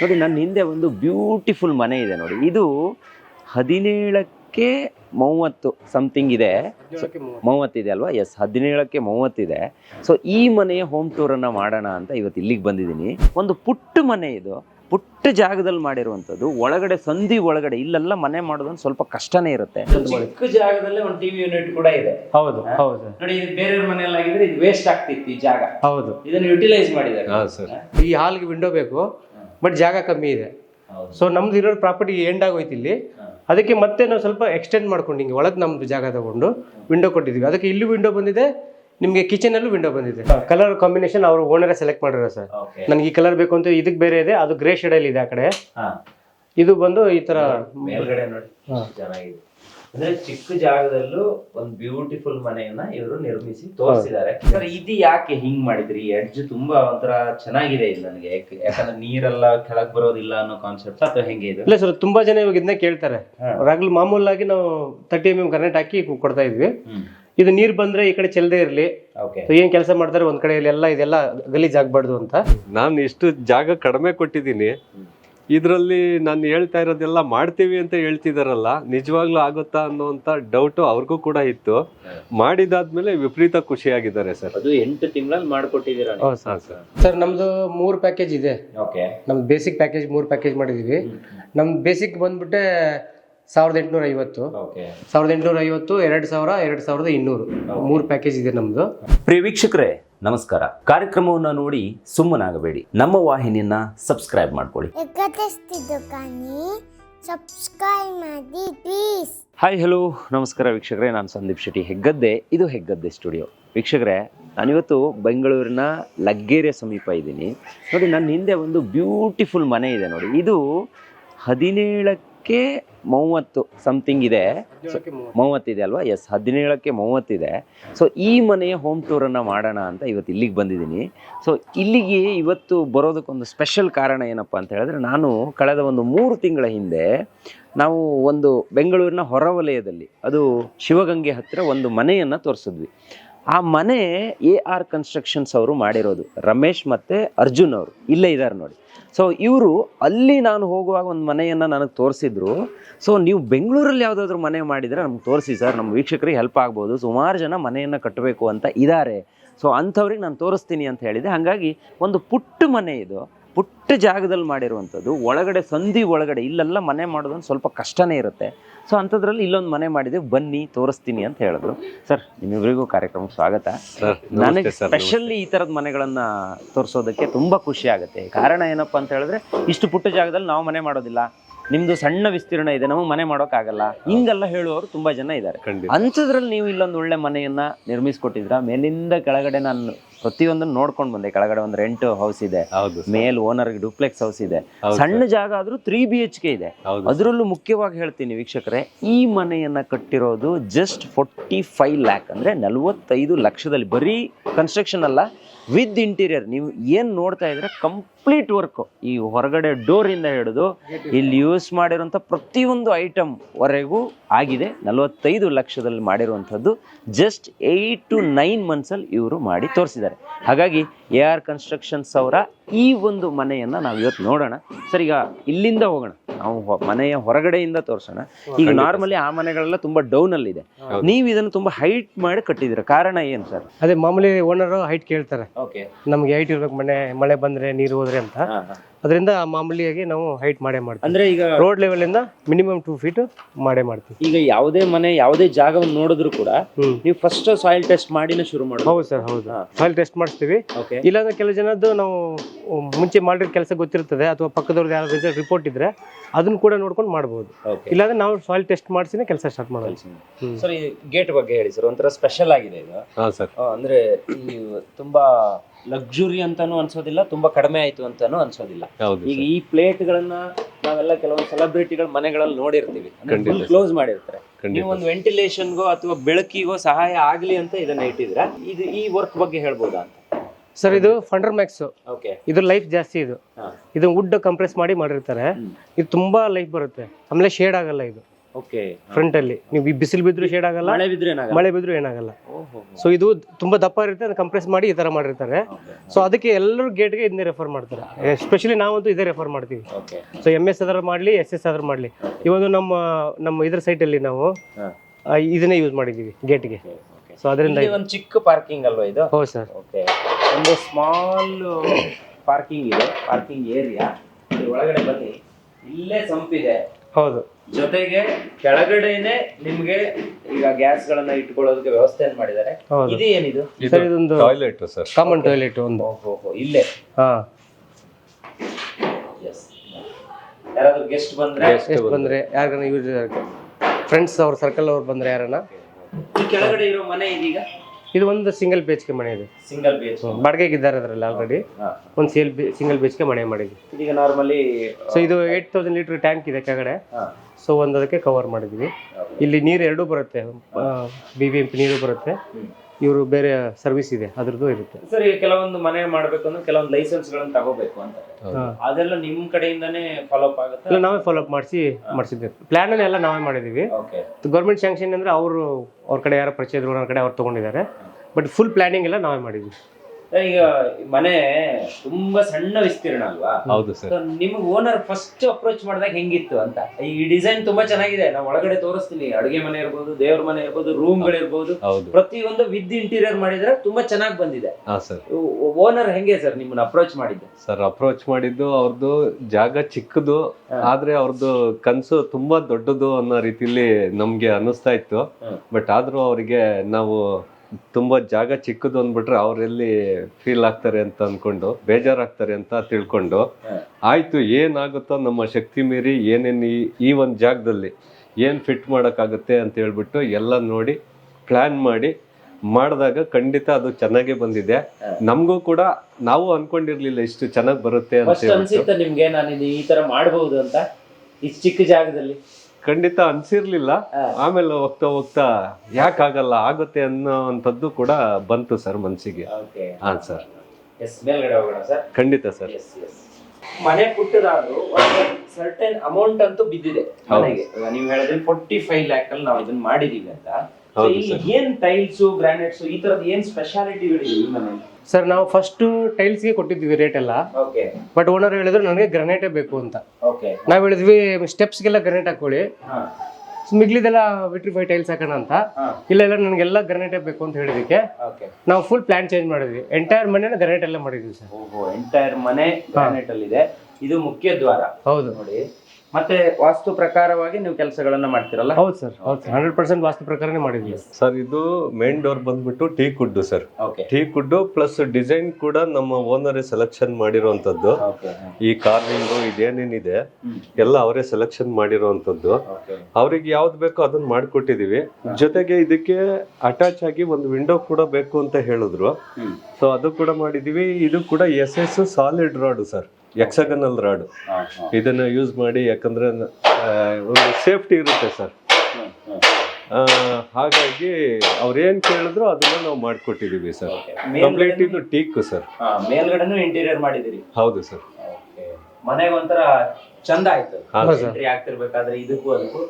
ನೋಡಿ ನನ್ನ ಹಿಂದೆ ಒಂದು ಬ್ಯೂಟಿಫುಲ್ ಮನೆ ಇದೆ ನೋಡಿ. ಇದು ಹದಿನೇಳಕ್ಕೆ ಮೂವತ್ತು ಸಮಥಿಂಗ್ ಇದೆ. ಮೂವತ್ತಿದೆ ಅಲ್ವಾ? ಎಸ್ ಹದಿನೇಳಕ್ಕೆ ಮೂವತ್ತಿದೆ ಸೊ ಈ ಮನೆಯ ಹೋಮ್ ಟೂರನ್ನು ಮಾಡೋಣ ಅಂತ ಇವತ್ತು ಇಲ್ಲಿಗೆ ಬಂದಿದ್ದೀನಿ. ಒಂದು ಪುಟ್ಟ ಮನೆ ಇದು. ಪುಟ್ಟ ಜಾಗದಲ್ಲಿ ಮಾಡಿರುವಂಥದ್ದು. ಒಳಗಡೆ ಸಂಧಿ ಒಳಗಡೆ ಇಲ್ಲೆಲ್ಲ ಮನೆ ಮಾಡೋದೊಂದು ಸ್ವಲ್ಪ ಕಷ್ಟನೇ ಇರುತ್ತೆ. ಚಿಕ್ಕ ಜಾಗದಲ್ಲೇ ಒಂದು ಟಿವಿ ಯೂನಿಟ್ ಕೂಡ ಇದೆ. ಹೌದು ಹೌದು. ನೋಡಿ ಇದು ಬೇರೆಯವ್ರ ಮನೆಯಲ್ಲಾಗಿದ್ರೆ ಇದು ವೇಸ್ಟ್ ಆಗ್ತಿತ್ತು ಈ ಜಾಗ. ಹೌದು. ಇದನ್ನು ಯುಟಿಲೈಸ್ ಮಾಡಿದ್ದಾರೆ. ಹಾ ಸರ್. ಈ ಹಾಲ್ಗೆ ವಿಂಡೋ ಬೇಕು. ಬಟ್ ಜಾಗ ಕಮ್ಮಿ ಇದೆ. ಸೊ ನಮ್ದು ಇರೋ ಪ್ರಾಪರ್ಟಿ ಎಂಡ್ ಆಗೋಯ್ತು ಇಲ್ಲಿ. ಅದಕ್ಕೆ ಮತ್ತೆ ನಾವು ಸ್ವಲ್ಪ ಎಕ್ಸ್ಟೆಂಡ್ ಮಾಡ್ಕೊಂಡು ಹಿಂಗೆ ಒಳಗೆ ನಮ್ದು ಜಾಗ ತಗೊಂಡು ವಿಂಡೋ ಕೊಟ್ಟಿದ್ವಿ. ಅದಕ್ಕೆ ಇಲ್ಲಿ ವಿಂಡೋ ಬಂದಿದೆ ನಿಮಗೆ ಕಿಚನ್ ಅಲ್ಲೂ ವಿಂಡೋ ಬಂದಿದೆ. ಕಲರ್ ಕಾಂಬಿನೇಷನ್ ಅವರು ಓನರ್ ಸೆಲೆಕ್ಟ್ ಮಾಡಿರೋ ಸರ್. ನನಗೆ ಈ ಕಲರ್ ಬೇಕು ಅಂತ ಇದಕ್ಕೆ ಬೇರೆ ಇದೆ ಅದು ಗ್ರೇ ಶೇಡಲ್ಲಿ ಇದೆ ಆ ಕಡೆ. ಇದು ಬಂದು ಈ ತರ ಮೇಲ್ಗಡೆ ನೋಡಿ ಚೆನ್ನಾಗಿದೆ. ಅಂದ್ರೆ ಚಿಕ್ಕ ಜಾಗದಲ್ಲೂ ಒಂದ್ ಬ್ಯೂಟಿಫುಲ್ ಮನೆಯನ್ನ ಇವರು ನಿರ್ಮಿಸಿ ತೋರಿಸಿದ್ದಾರೆ. ಸರ್ ಇದು ಯಾಕೆ ಹಿಂಗ್ ಮಾಡಿದ್ರಿ? ಎಡ್ಜ್ ತುಂಬಾ ಒಂಥರ ಚೆನ್ನಾಗಿದೆ ಇದು ನನಗೆ. ಯಾಕೆ- ಯಾಕಂದ್ರೆ ನೀರೆಲ್ಲ ಕೆಳಗ್ ಬರೋದಿಲ್ಲ ಅನ್ನೋ ಕಾನ್ಸೆಪ್ಟ್ ಅಥವಾ ಹೆಂಗೆ ಇದೆ? ಇಲ್ಲ ಸರ್ ತುಂಬಾ ಜನ ಇವಾಗ ಇದನ್ನೇ ಕೇಳ್ತಾರೆ. ರಾಗ್ಲು ಮಾಮೂಲಾಗಿ ನಾವು ತರ್ಟಿ ಎಂ ಎಂ ಕರೆಂಟ್ ಹಾಕಿ ಕೊಡ್ತಾ ಇದ್ವಿ. ಇದು ನೀರ್ ಬಂದ್ರೆ ಈ ಕಡೆ ಚೆಲ್ಲದೆ ಇರಲಿ. ಓಕೆ ಏನ್ ಕೆಲಸ ಮಾಡ್ತಾರೆ ಒಂದ್ ಕಡೆ ಎಲ್ಲ ಇದೆಲ್ಲ ಗಲೀಜ್ ಆಗ್ಬಾರ್ದು ಅಂತ. ನಾನು ಇಷ್ಟು ಜಾಗ ಕಡಿಮೆ ಕೊಟ್ಟಿದ್ದೀನಿ. ಇದರಲ್ಲಿ ನಾನು ಹೇಳ್ತಾ ಇರೋದೆಲ್ಲ ಮಾಡ್ತೀವಿ ಅಂತ ಹೇಳ್ತಿದಾರಲ್ಲ ನಿಜವಾಗ್ಲೂ ಆಗುತ್ತಾ ಅನ್ನೋಂತ ಡೌಟು ಅವ್ರಿಗೂ ಕೂಡ ಇತ್ತು. ಮಾಡಿದಾದ್ಮೇಲೆ ವಿಪರೀತ ಖುಷಿಯಾಗಿದ್ದಾರೆ ಸರ್. ಅದು ಎಂಟು ತಿಂಗಳಲ್ಲಿ ಮಾಡ್ಕೊಟ್ಟಿದ್ದೀರಾ ನೀವು. ಹಾಂ ಸರ್ ಸರ್. ನಮ್ದು ಮೂರು ಪ್ಯಾಕೇಜ್ ಇದೆ. ಓಕೆ. ನಮ್ದು ಬೇಸಿಕ್ ಪ್ಯಾಕೇಜ್ ಮೂರು ಪ್ಯಾಕೇಜ್ ಮಾಡಿದೀವಿ. ನಮ್ದು ಬೇಸಿಕ್ ಬಂದ್ಬಿಟ್ಟೆ ಸಾವಿರದ ಎಂಟುನೂರ ಐವತ್ತು. ಓಕೆ. ಸಾವಿರದ ಎಂಟುನೂರ ಐವತ್ತು ಎರಡು ಸಾವಿರ ಎರಡು ಸಾವಿರದ ಇನ್ನೂರು. ಮೂರು ಪ್ಯಾಕೇಜ್ ಇದೆ ನಮ್ದು. ಪ್ರಿಯ ವೀಕ್ಷಕರೇ ನಮಸ್ಕಾರ. ಕಾರ್ಯಕ್ರಮವನ್ನು ನೋಡಿ ಸುಮ್ಮನಾಗಬೇಡಿ. ನಮ್ಮ ವಾಹಿನಿಯನ್ನ ಸಬ್ಸ್ಕ್ರೈಬ್ ಮಾಡ್ಕೊಳ್ಳಿ. ಸಬ್ಸ್ಕ್ರೈಬ್ ಮಾಡಿ ಪ್ಲೀಸ್ ಹಾಯ್ ಹಲೋ ನಮಸ್ಕಾರ ವೀಕ್ಷಕರೇ ನಾನು ಸಂದೀಪ್ ಶೆಟ್ಟಿ ಹೆಗ್ಗದ್ದೆ. ಇದು ಹೆಗ್ಗದ್ದೆ ಸ್ಟುಡಿಯೋ ವೀಕ್ಷಕರೇ ನಾನಿವತ್ತು ಬೆಂಗಳೂರಿನ ಲಗ್ಗೇರಿಯ ಸಮೀಪ ಇದ್ದೀನಿ. ನೋಡಿ ನನ್ನ ಹಿಂದೆ ಒಂದು ಬ್ಯೂಟಿಫುಲ್ ಮನೆ ಇದೆ ನೋಡಿ. ಇದು ಹದಿನೇಳಕ್ಕೆ ಮೂವತ್ತು ಸಮಥಿಂಗ್ ಇದೆ. ಮೂವತ್ತಿದೆ ಅಲ್ವಾ? ಎಸ್ ಹದಿನೇಳಕ್ಕೆ ಮೂವತ್ತಿದೆ ಸೊ ಈ ಮನೆಯ ಹೋಮ್ ಟೂರನ್ನು ಮಾಡೋಣ ಅಂತ ಇವತ್ತು ಇಲ್ಲಿಗೆ ಬಂದಿದ್ದೀನಿ. ಸೊ ಇಲ್ಲಿಗೆ ಇವತ್ತು ಬರೋದಕ್ಕೊಂದು ಸ್ಪೆಷಲ್ ಕಾರಣ ಏನಪ್ಪ ಅಂತ ಹೇಳಿದ್ರೆ ನಾನು ಕಳೆದ ಒಂದು ಮೂರು ತಿಂಗಳ ಹಿಂದೆ ನಾವು ಒಂದು ಬೆಂಗಳೂರಿನ ಹೊರವಲಯದಲ್ಲಿ ಅದು ಶಿವಗಂಗೆ ಹತ್ತಿರ ಒಂದು ಮನೆಯನ್ನು ತೋರಿಸಿದ್ವಿ. ಆ ಮನೆ ಎ ಆರ್ ಕನ್ಸ್ಟ್ರಕ್ಷನ್ಸ್ ಅವರು ಮಾಡಿರೋದು. ರಮೇಶ್ ಮತ್ತು ಅರ್ಜುನ್ ಅವರು. ಇಲ್ಲೇ ಇದ್ದಾರೆ ನೋಡಿ. ಸೊ ಇವರು ಅಲ್ಲಿ ನಾನು ಹೋಗುವಾಗ ಒಂದು ಮನೆಯನ್ನು ನನಗೆ ತೋರಿಸಿದ್ರು. ಸೊ ನೀವು ಬೆಂಗಳೂರಲ್ಲಿ ಯಾವುದಾದ್ರೂ ಮನೆ ಮಾಡಿದರೆ ನಮ್ಗೆ ತೋರಿಸಿ ಸರ್. ನಮ್ಮ ವೀಕ್ಷಕರಿಗೆ ಹೆಲ್ಪ್ ಆಗ್ಬೋದು. ಸುಮಾರು ಜನ ಮನೆಯನ್ನು ಕಟ್ಟಬೇಕು ಅಂತ ಇದ್ದಾರೆ ಸೊ ಅಂಥವ್ರಿಗೆ ನಾನು ತೋರಿಸ್ತೀನಿ ಅಂತ ಹೇಳಿದೆ. ಹಾಗಾಗಿ ಒಂದು ಪುಟ್ಟ ಮನೆ ಇದು. ಪುಟ್ಟ ಜಾಗದಲ್ಲಿ ಮಾಡಿರುವಂಥದ್ದು ಒಳಗಡೆ ಸಂಧಿ ಒಳಗಡೆ ಇಲ್ಲೆಲ್ಲ ಮನೆ ಮಾಡೋದೊಂದು ಸ್ವಲ್ಪ ಕಷ್ಟನೇ ಇರುತ್ತೆ. ಸೊ ಅಂಥದ್ರಲ್ಲಿ ಇಲ್ಲೊಂದು ಮನೆ ಮಾಡಿದೆ ಬನ್ನಿ ತೋರಿಸ್ತೀನಿ ಅಂತ ಹೇಳಿದ್ರು. ಸರ್ ನಿಮ್ಮಿಬ್ಬರಿಗೂ ಕಾರ್ಯಕ್ರಮಕ್ಕೆ ಸ್ವಾಗತ. ಸರ್ ನನಗೆ ಸ್ಪೆಷಲಿ ಈ ಥರದ ಮನೆಗಳನ್ನು ತೋರಿಸೋದಕ್ಕೆ ತುಂಬಾ ಖುಷಿ ಆಗುತ್ತೆ. ಕಾರಣ ಏನಪ್ಪ ಅಂತ ಹೇಳಿದ್ರೆ ಇಷ್ಟು ಪುಟ್ಟ ಜಾಗದಲ್ಲಿ ನಾವು ಮನೆ ಮಾಡೋದಿಲ್ಲ. ನಿಮ್ದು ಸಣ್ಣ ವಿಸ್ತೀರ್ಣ ಇದೆ ನಮಗೆ ಮನೆ ಮಾಡೋಕ್ಕಾಗಲ್ಲ. ಹಿಂಗೆಲ್ಲ ಹೇಳುವವರು ತುಂಬಾ ಜನ ಇದ್ದಾರೆ. ಅಂಥದ್ರಲ್ಲಿ ನೀವು ಇಲ್ಲೊಂದು ಒಳ್ಳೆ ಮನೆಯನ್ನ ನಿರ್ಮಿಸ್ಕೊಟ್ಟಿದ್ರ ಮೇಲಿಂದ ಕೆಳಗಡೆ ನಾನು ಪ್ರತಿಯೊಂದನ್ನು ನೋಡ್ಕೊಂಡು ಬಂದೆ. ಕೆಳಗಡೆ ಒಂದು ರೆಂಟ್ ಹೌಸ್ ಇದೆ. ಮೇಲ್ ಓನರ್ಗೆ ಡುಪ್ಲೆಕ್ಸ್ ಹೌಸ್ ಇದೆ. ಸಣ್ಣ ಜಾಗ ಆದ್ರೂ ತ್ರೀ ಬಿ ಎಚ್ ಕೆ ಇದೆ. ಅದರಲ್ಲೂ ಮುಖ್ಯವಾಗಿ ಹೇಳ್ತೀನಿ ವೀಕ್ಷಕರೇ ಈ ಮನೆಯನ್ನ ಕಟ್ಟಿರೋದು ಜಸ್ಟ್ ಫೋರ್ಟಿ ಫೈವ್ ಲ್ಯಾಕ್ ಅಂದ್ರೆ ನಲವತ್ತೈದು ಲಕ್ಷದಲ್ಲಿ. ಬರೀ ಕನ್ಸ್ಟ್ರಕ್ಷನ್ ಅಲ್ಲ ವಿತ್ ಇಂಟೀರಿಯರ್ ನೀವು ಏನ್ ನೋಡ್ತಾ ಇದ್ರೆ ಕಂಪ್ಲೀಟ್ ವರ್ಕ್. ಈ ಹೊರಗಡೆ ಡೋರ್ ಇಂದ ಹಿಡಿದು ಇಲ್ಲಿ ಯೂಸ್ ಮಾಡಿರುವಂಥ ಪ್ರತಿಯೊಂದು ಐಟಮ್ ವರೆಗೂ ಆಗಿದೆ. ನಲವತ್ತೈದು ಲಕ್ಷದಲ್ಲಿ ಮಾಡಿರುವಂಥದ್ದು. ಜಸ್ಟ್ ಏಯ್ಟ್ ಟು ನೈನ್ ಮಂತ್ಸಲ್ಲಿ ಇವರು ಮಾಡಿ ತೋರಿಸಿದ್ದಾರೆ. ಹಾಗಾಗಿ ಎ ಆರ್ ಕನ್ಸ್ಟ್ರಕ್ಷನ್ಸ್ ಅವರ ಈ ಒಂದು ಮನೆಯನ್ನ ನಾವು ಇವತ್ತು ನೋಡೋಣ. ಸರ್ ಈಗ ಇಲ್ಲಿಂದ ಹೋಗೋಣ. ನಾವು ಮನೆಯ ಹೊರಗಡೆಯಿಂದ ತೋರಿಸೋಣ. ಈಗ ನಾರ್ಮಲಿ ಆ ಮನೆಗಳೆಲ್ಲ ತುಂಬಾ ಡೌನ್ ಅಲ್ಲಿ ಇದೆ. ನೀವು ಇದನ್ನು ತುಂಬಾ ಹೈಟ್ ಮಾಡಿ ಕಟ್ಟಿದಿರ ಕಾರಣ ಏನು ಸರ್? ಅದೇ ಮಾಮೂಲಿ ಓನರ್ ಹೈಟ್ ಕೇಳ್ತಾರೆ. ನಮ್ಗೆ ಹೈಟ್ ಇರಬೇಕು ಮನೆ ಮಳೆ ಬಂದ್ರೆ ನೀರು ಹೋದ್ರೆ. ಅಂತ. ಅದರಿಂದ ಮಾಮೂಲಿಯಾಗಿ ನಾವು ಹೈಟ್ ಮಾಡೇ ಮಾಡ್ತೀವಿ. ಅಂದ್ರೆ ಈಗ ರೋಡ್ ಲೆವೆಲ್ ಇಂದ ಮಿನಿಮಮ್ ಟೂ ಫೀಟ್ ಮಾಡೇ ಮಾಡ್ತೀವಿ. ಈಗ ಯಾವುದೇ ಮನೆ ಯಾವುದೇ ಜಾಗವನ್ನು ನೋಡಿದ್ರು ಕೂಡ ನೀವು ಫಸ್ಟ್ ಸಾಯಿಲ್ ಟೆಸ್ಟ್ ಮಾಡಿನೇ ಶುರು ಮಾಡಿ ಹೌದು ಸರ್ ಹೌದು. ಸಾಯಿಲ್ ಟೆಸ್ಟ್ ಮಾಡಿಸ್ತೀವಿ. ಇಲ್ಲಾಂದ್ರೆ ಕೆಲವು ಜನದ್ದು ನಾವು ಮುಂಚೆ ಮಾಡಿರೋ ಕೆಲಸ ಗೊತ್ತಿರ್ತದೆ ಅಥವಾ ಪಕ್ಕದವ್ರದ್ದು ಯಾರು ರಿಸಲ್ಟ್ ರಿಪೋರ್ಟ್ ಇದ್ರೆ ಅದನ್ನ ಕೂಡ ನೋಡ್ಕೊಂಡು ಮಾಡ್ಬೋದು. ಇಲ್ಲಾಂದ್ರೆ ನಾವು ಸಾಯಿಲ್ ಟೆಸ್ಟ್ ಮಾಡಿಸಿನೇ ಕೆಲಸ ಸ್ಟಾರ್ಟ್ ಮಾಡೋದು. ಸರ್ ಈ ಗೇಟ್ ಬಗ್ಗೆ ಹೇಳಿ ಸರ್ ಒಂಥರ ಸ್ಪೆಷಲ್ ಆಗಿದೆ ಇದು. ಅಂದ್ರೆ ತುಂಬಾ ಲಕ್ಸುರಿ ಅಂತಾನು ಅನ್ಸೋದಿಲ್ಲ ತುಂಬಾ ಕಡಿಮೆ ಆಯ್ತು ಅಂತಾನು ಅನ್ಸೋದಿಲ್ಲ. ಈಗ ಈ ಪ್ಲೇಟ್ ಗಳನ್ನ ನಾವೆಲ್ಲ ಕೆಲವೊಂದು ಸೆಲೆಬ್ರಿಟಿಗಳ ಮನೆಗಳಲ್ಲಿ ನೋಡಿರ್ತೀವಿ. ಕ್ಲೋಸ್ ಮಾಡಿರ್ತಾರೆ. ನೀವು ಒಂದು ವೆಂಟಿಲೇಷನ್ಗೋ ಅಥವಾ ಬೆಳಕಿಗೋ ಸಹಾಯ ಆಗ್ಲಿ ಅಂತ ಇದನ್ನ ಇಟ್ಟಿದ್ರ ಇದು ಈ ವರ್ಕ್ ಬಗ್ಗೆ ಹೇಳ್ಬೋದಾ ಅಂತ? ಸರ್ ಇದು ಫಂಡರ್ ಮ್ಯಾಕ್ಸ್ ಓಕೆ ಇದು ಲೈಫ್ ಜಾಸ್ತಿ ಇದು. ಇದು ವುಡ್ ಕಂಪ್ರೆಸ್ ಮಾಡಿ ಮಾಡಿರ್ತಾರೆ. ಇದು ತುಂಬಾ ಲೈಫ್ ಬರುತ್ತೆ. ಆಮೇಲೆ ಶೇಡ್ ಆಗಲ್ಲ ಇದು. ಓಕೆ ಫ್ರಂಟ್ ಅಲ್ಲಿ. ನೀವು ಈ ಬಿಸಿಲು ಬಿದ್ರು ಶೇಡ್ ಆಗಲ್ಲ ಮಳೆ ಬಿದ್ರೆ ಏನಾಗಲ್ಲ. ಮಳೆ ಬಿದ್ರು ಏನಾಗಲ್ಲ. ಸೊ ಇದು ತುಂಬಾ ದಪ್ಪ ಇರುತ್ತೆ ಅದನ್ನ ಕಂಪ್ರೆಸ್ ಮಾಡಿ ಈ ತರ ಮಾಡಿರ್ತಾರೆ. ಸೊ ಅದಕ್ಕೆ ಎಲ್ಲರೂ ಗೇಟ್ಗೆ ಇದನ್ನೇ ರೆಫರ್ ಮಾಡ್ತಾರೆ. ಎಸ್ಪೆಷಲಿ ನಾವಂತೂ ಇದೇ ರೆಫರ್ ಮಾಡ್ತೀವಿ. ಸೊ ಎಂ ಎಸ್ ಆದ್ರೂ ಮಾಡ್ಲಿ ಎಸ್ ಎಸ್ ಆದ್ರೂ ಮಾಡ್ಲಿ. ಇವೊಂದು ನಮ್ಮ ನಮ್ಮ ಇದ್ರ ಅಲ್ಲಿ ನಾವು ಇದನ್ನೇ ಯೂಸ್ ಮಾಡಿದ್ದೀವಿ ಗೇಟ್ಗೆ ಸೊ ಅದರಿಂದ ಒಂದು ಚಿಕ್ಕ ಪಾರ್ಕಿಂಗ್ ಅಲ್ವಾ ಇದು? ಹೌದು ಸರ್ ಓಕೆ ಒಂದು ಸ್ಮಾಲ್ ಪಾರ್ಕಿಂಗ್ ಇದೆ ಪಾರ್ಕಿಂಗ್ ಏರಿಯಾ ಒಳಗಡೆ ಬನ್ನಿ. ಇಲ್ಲೇ ಸಂಪಿದೆ ಹೌದು. ಜೊತೆಗೆ ಕೆಳಗಡೆನೆ ನಿಮ್ಗೆ ಈಗ ಗ್ಯಾಸ್ ಗಳನ್ನ ಇಟ್ಕೊಳ್ಳೋದಕ್ಕೆ ವ್ಯವಸ್ಥೆ ಮಾಡಿದ್ದಾರೆ. ಹೌದು. ಇದು ಏನಿದು? ಸರ್ ಇದೊಂದು ಟಾಯ್ಲೆಟ್ ಸರ್ ಕಾಮನ್ ಟಾಯ್ಲೆಟ್ ಒಂದು. ಓಹೋ ಇಲ್ಲೇ? ಹಾ. ಎಸ್ ಯಾರಾದ್ರೂ ಗೆಸ್ಟ್ ಬಂದ್ರೆ? ಎಷ್ಟು ಬಂದ್ರೆ. ಯಾರಿಗಾನ ಯೂಸ್ ಫ್ರೆಂಡ್ಸ್ ಅವ್ರ ಸರ್ಕಲ್ ಅವ್ರು ಬಂದ್ರೆ ಯಾರನ್ನ? ಈ ಕೆಳಗಡೆ ಇರೋ ಮನೆ ಇದೀಗ? ಇದು ಒಂದು ಸಿಂಗಲ್ಗೆ ಮನೆ ಇದೆ. ಸಿಂಗಲ್ ಬೇಸ್ ಬಾಡಿಗೆಗೆ ಇದ್ದಾರೆ ಅದರಲ್ಲಿ ಆಲ್ರೆಡಿ ಒಂದು ಸೇಲ್ ಸಿಂಗಲ್ಗೆ ಮನೆ ಮಾಡಿದ್ವಿ ಈಗ ನಾರ್ಮಲಿ ಸೊ ಇದು ಏಟ್ ತೌಸಂಡ್ ಲೀಟರ್ ಟ್ಯಾಂಕ್ ಇದೆ ಕೆಳಗಡೆ. ಸೊ ಒಂದು ಅದಕ್ಕೆ ಕವರ್ ಮಾಡಿದ್ವಿ ಇಲ್ಲಿ ನೀರು ಎರಡೂ ಬರುತ್ತೆ. ಬಿ ಬಿ ಎಂ ಪಿ ನೀರು ಬರುತ್ತೆ. ಇವರು ಬೇರೆ ಸರ್ವಿಸ್ ಇದೆ ಅದ್ರದ್ದು ಇರುತ್ತೆ. ಸರ್ ಈಗ ಕೆಲವೊಂದು ಮನೆ ಮಾಡ್ಬೇಕು ಅಂದ್ರೆ ಕೆಲವೊಂದು ಲೈಸೆನ್ಸ್ ಗಳನ್ನ ತಗೋಬೇಕು ಅಂತ. ಅದೆಲ್ಲ ನಿಮ್ ಕಡೆಯಿಂದಾನೇ ಫಾಲೋ ಅಪ್ ಆಗುತ್ತೆ? ಇಲ್ಲ ನಾವೇ ಫಾಲೋ ಅಪ್ ಮಾಡಿಸಿ ಮಾಡಿಸಿದ್ವಿ ಪ್ಲಾನ್ ಎಲ್ಲ ನಾವೇ ಮಾಡಿದೀವಿ ಗೌರ್ಮೆಂಟ್ ಸ್ಯಾಂಕ್ಷನ್ ಅಂದ್ರೆ ಅವರು ಅವ್ರ ಕಡೆ ಯಾರೋ ಪರಿಚಯ ಇದ್ರು ಅವ್ರ ಕಡೆ ಅವ್ರು ತಗೊಂಡಿದ್ದಾರೆ. ಬಟ್ ಫುಲ್ ಪ್ಲಾನಿಂಗ್ ಎಲ್ಲ ನಾವೇ ಮಾಡಿದ್ವಿ ಈಗ ಮನೆ ತುಂಬಾ ಸಣ್ಣ ವಿಸ್ತೀರ್ಣ ಅಲ್ವಾ? ಹೌದು ಸರ್. ನಿಮ್ಗೆ ಓನರ್ ಫಸ್ಟ್ ಅಪ್ರೋಚ್ ಮಾಡಿದಾಗ ಹೆಂಗಿತ್ತು ಅಂತ? ಈ ಡಿಸೈನ್ ತುಂಬಾ ಚೆನ್ನಾಗಿದೆ. ನಾವು ಒಳಗಡೆ ತೋರಿಸ್ತೀನಿ ಅಡುಗೆ ಮನೆ ಇರ್ಬೋದು ದೇವ್ರ ಮನೆ ಇರ್ಬೋದು ರೂಮ್ ಗಳಿರ್ಬೋದು ಪ್ರತಿಯೊಂದು ವಿದ್ ಇಂಟೀರಿಯರ್ ಮಾಡಿದ್ರೆ ತುಂಬಾ ಚೆನ್ನಾಗಿ ಬಂದಿದೆ. ಓನರ್ ಹೆಂಗೆ ಸರ್ ನಿಮ್ಮನ್ನ ಅಪ್ರೋಚ್ ಮಾಡಿದ್ದು? ಸರ್ ಅಪ್ರೋಚ್ ಮಾಡಿದ್ದು ಅವ್ರದ್ದು ಜಾಗ ಚಿಕ್ಕದು ಆದ್ರೆ ಅವ್ರದ್ದು ಕನ್ಸು ತುಂಬಾ ದೊಡ್ಡದು ಅನ್ನೋ ರೀತಿಲಿ ನಮ್ಗೆ ಅನಿಸ್ತಾ ಇತ್ತು. ಬಟ್ ಆದ್ರೂ ಅವರಿಗೆ ನಾವು ತುಂಬಾ ಜಾಗ ಚಿಕ್ಕದು ಅಂದ್ಬಿಟ್ರೆ ಅವರೆಲ್ಲಿ ಫೀಲ್ ಆಗ್ತಾರೆ ಅಂತ ಅಂದ್ಕೊಂಡು ಬೇಜಾರಾಗ್ತಾರೆ ಅಂತ ತಿಳ್ಕೊಂಡು ಆಯಿತು ಏನಾಗುತ್ತೋ ನಮ್ಮ ಶಕ್ತಿ ಮೀರಿ ಏನೇನು ಈ ಒಂದು ಜಾಗದಲ್ಲಿ ಏನ್ ಫಿಟ್ ಮಾಡೋಕ್ಕಾಗುತ್ತೆ ಅಂತ ಹೇಳ್ಬಿಟ್ಟು ಎಲ್ಲ ನೋಡಿ ಪ್ಲಾನ್ ಮಾಡಿ ಮಾಡಿದಾಗ ಖಂಡಿತ ಅದು ಚೆನ್ನಾಗೇ ಬಂದಿದೆ. ನಮಗೂ ಕೂಡ ನಾವು ಅನ್ಕೊಂಡಿರ್ಲಿಲ್ಲ ಇಷ್ಟು ಚೆನ್ನಾಗಿ ಬರುತ್ತೆ ಅಂತ ನಿಮ್ಗೆ ನಾನು ಈ ತರ ಮಾಡಬಹುದು ಅಂತ? ಇಷ್ಟು ಚಿಕ್ಕ ಜಾಗದಲ್ಲಿ? ಖಂಡಿತ ಅನ್ಸಿರ್ಲಿಲ್ಲ. ಆಮೇಲೆ ಹೋಗ್ತಾ ಹೋಗ್ತಾ ಯಾಕಾಗಲ್ಲ ಆಗುತ್ತೆ ಅನ್ನೋವಂಥದ್ದು ಕೂಡ ಬಂತು ಸರ್ ಮನ್ಸಿಗೆ. ಓಕೆ. ಹಾ ಸರ್. ಖಂಡಿತ ಸರ್. ಮನೆ ಪುಟ್ಟದಾದ್ರು ಸರ್ಟನ್ ಅಮೌಂಟ್ ಅಂತೂ ಬಿದ್ದಿದೆ ಮನೆಗೆ. ನೀವು ಹೇಳಿದ್ರೆ ಫೋರ್ಟಿ ಫೈವ್ ಲ್ಯಾಕ್ ಅಲ್ಲಿ ನಾವು ಇದನ್ನ ಮಾಡಿದೀವಿ ಅಂತ. ಏನ್ ಟೈಲ್ಸ್ ಗ್ರಾನೈಟ್ಸ್ ಈ ತರದ ಏನ್ ಸ್ಪೆಷಾಲಿಟಿಗಳು ಈ ಮನೆ ಸರ್ ನಾವು ಫಸ್ಟ್ ಟೈಲ್ಸ್ಗೆ ಕೊಟ್ಟಿದ್ವಿ ರೇಟ್ ಎಲ್ಲ. ಬಟ್ ಓನರ್ ಹೇಳಿದ್ರು ನನಗೆ ಗ್ರನೈಟೇ ಬೇಕು ಅಂತ. ನಾವು ಹೇಳಿದ್ವಿ ಸ್ಟೆಪ್ಸ್ಗೆಲ್ಲ ಗ್ರನೇಟ್ ಹಾಕೊಳ್ಳಿ. ಮಿಗ್ಲಿದೆಲ್ಲ ವಿಟ್ರಿಫೈ ಟೈಲ್ಸ್ ಹಾಕೋಣ ಅಂತ. ಇಲ್ಲ ಇಲ್ಲ ನನಗೆಲ್ಲ ಗ್ರನೈಟೇ ಬೇಕು ಅಂತ ಹೇಳಿದಕ್ಕೆ. ನಾವು ಫುಲ್ ಪ್ಲಾನ್ ಚೇಂಜ್ ಮಾಡಿದ್ವಿ. ಎಂಟೈರ್ ಮನೆ ಗ್ರನೇಟ್ ಎಲ್ಲ ಮಾಡಿದ್ವಿ ಸರ್ ಎಂಟೈರ್ ಮನೆ ಗ್ರಾನೈಟ್ ಅಲ್ಲಿ ಇದೆ ಇದು ಮುಖ್ಯ ದ್ವಾರ. ಹೌದು. ನೋಡಿ. ಮತ್ತೆ ವಾಸ್ತು ಪ್ರಕಾರವಾಗಿ ನೀವು ಕೆಲಸಗಳನ್ನ ಮಾಡ್ತೀರಲ್ಲ? ಹೌದು ಸರ್ ಹೌದು ಸರ್. ಹಂಡ್ರೆಡ್ ಪರ್ಸೆಂಟ್ ವಾಸ್ತು ಪ್ರಕಾರನೇ ಮಾಡಿದ್ವಿ ಸರ್ ಇದು ಮೇನ್ ಡೋರ್ ಬಂದ್ಬಿಟ್ಟು teak wood sir. Okay teak wood plus design ಕೂಡ ನಮ್ಮ ಓನರೇ ಸೆಲೆಕ್ಷನ್ ಮಾಡಿರುವಂತದ್ದು ಈ ಕಾರ್ವಿಂಗು ಇದೇನೇನಿದೆ ಎಲ್ಲ ಅವರೇ ಸೆಲೆಕ್ಷನ್ ಮಾಡಿರುವಂತದ್ದು ಅವ್ರಿಗೆ ಯಾವ್ದು ಬೇಕೋ ಅದನ್ನ ಮಾಡಿಕೊಟ್ಟಿದೀವಿ ಜೊತೆಗೆ ಇದಕ್ಕೆ ಅಟ್ಯಾಚ್ ಆಗಿ ಒಂದು ವಿಂಡೋ ಕೂಡ ಬೇಕು ಅಂತ ಹೇಳಿದ್ರು. ಸೊ ಅದು ಕೂಡ ಮಾಡಿದೀವಿ ಇದು ಕೂಡ S S solid rod sir. Hexagonal rod. ಇದನ್ನ ಯೂಸ್ ಮಾಡಿ ಯಾಕಂದ್ರೆ ಒಂದು ಸೇಫ್ಟಿ ಇರುತ್ತೆ ಸರ್. ಹಾಗಾಗಿ ಅವ್ರೇನ್ ಕೇಳಿದ್ರು ಅದನ್ನ ನಾವು ಮಾಡ್ಕೊಟ್ಟಿದೀವಿ ಸರ್. ಕಂಪ್ಲೀಟ್ ಇದು ಟೀಕ್ ಸರ್. ಮೇಲ್ಗಡೆನೂ ಇಂಟೀರಿಯರ್ ಮಾಡಿದಿರಿ ಹೌದು ಸರ್. ಮನೆಗೆ ಒಂಥರ ಚಂದ ಆಯ್ತು. ಎಂಟ್ರಿ ಆಗ್ತಿರ್ಬೇಕಾದ್ರೆ ಇದಕ್ಕೂ ಅದಕ್ಕೂ.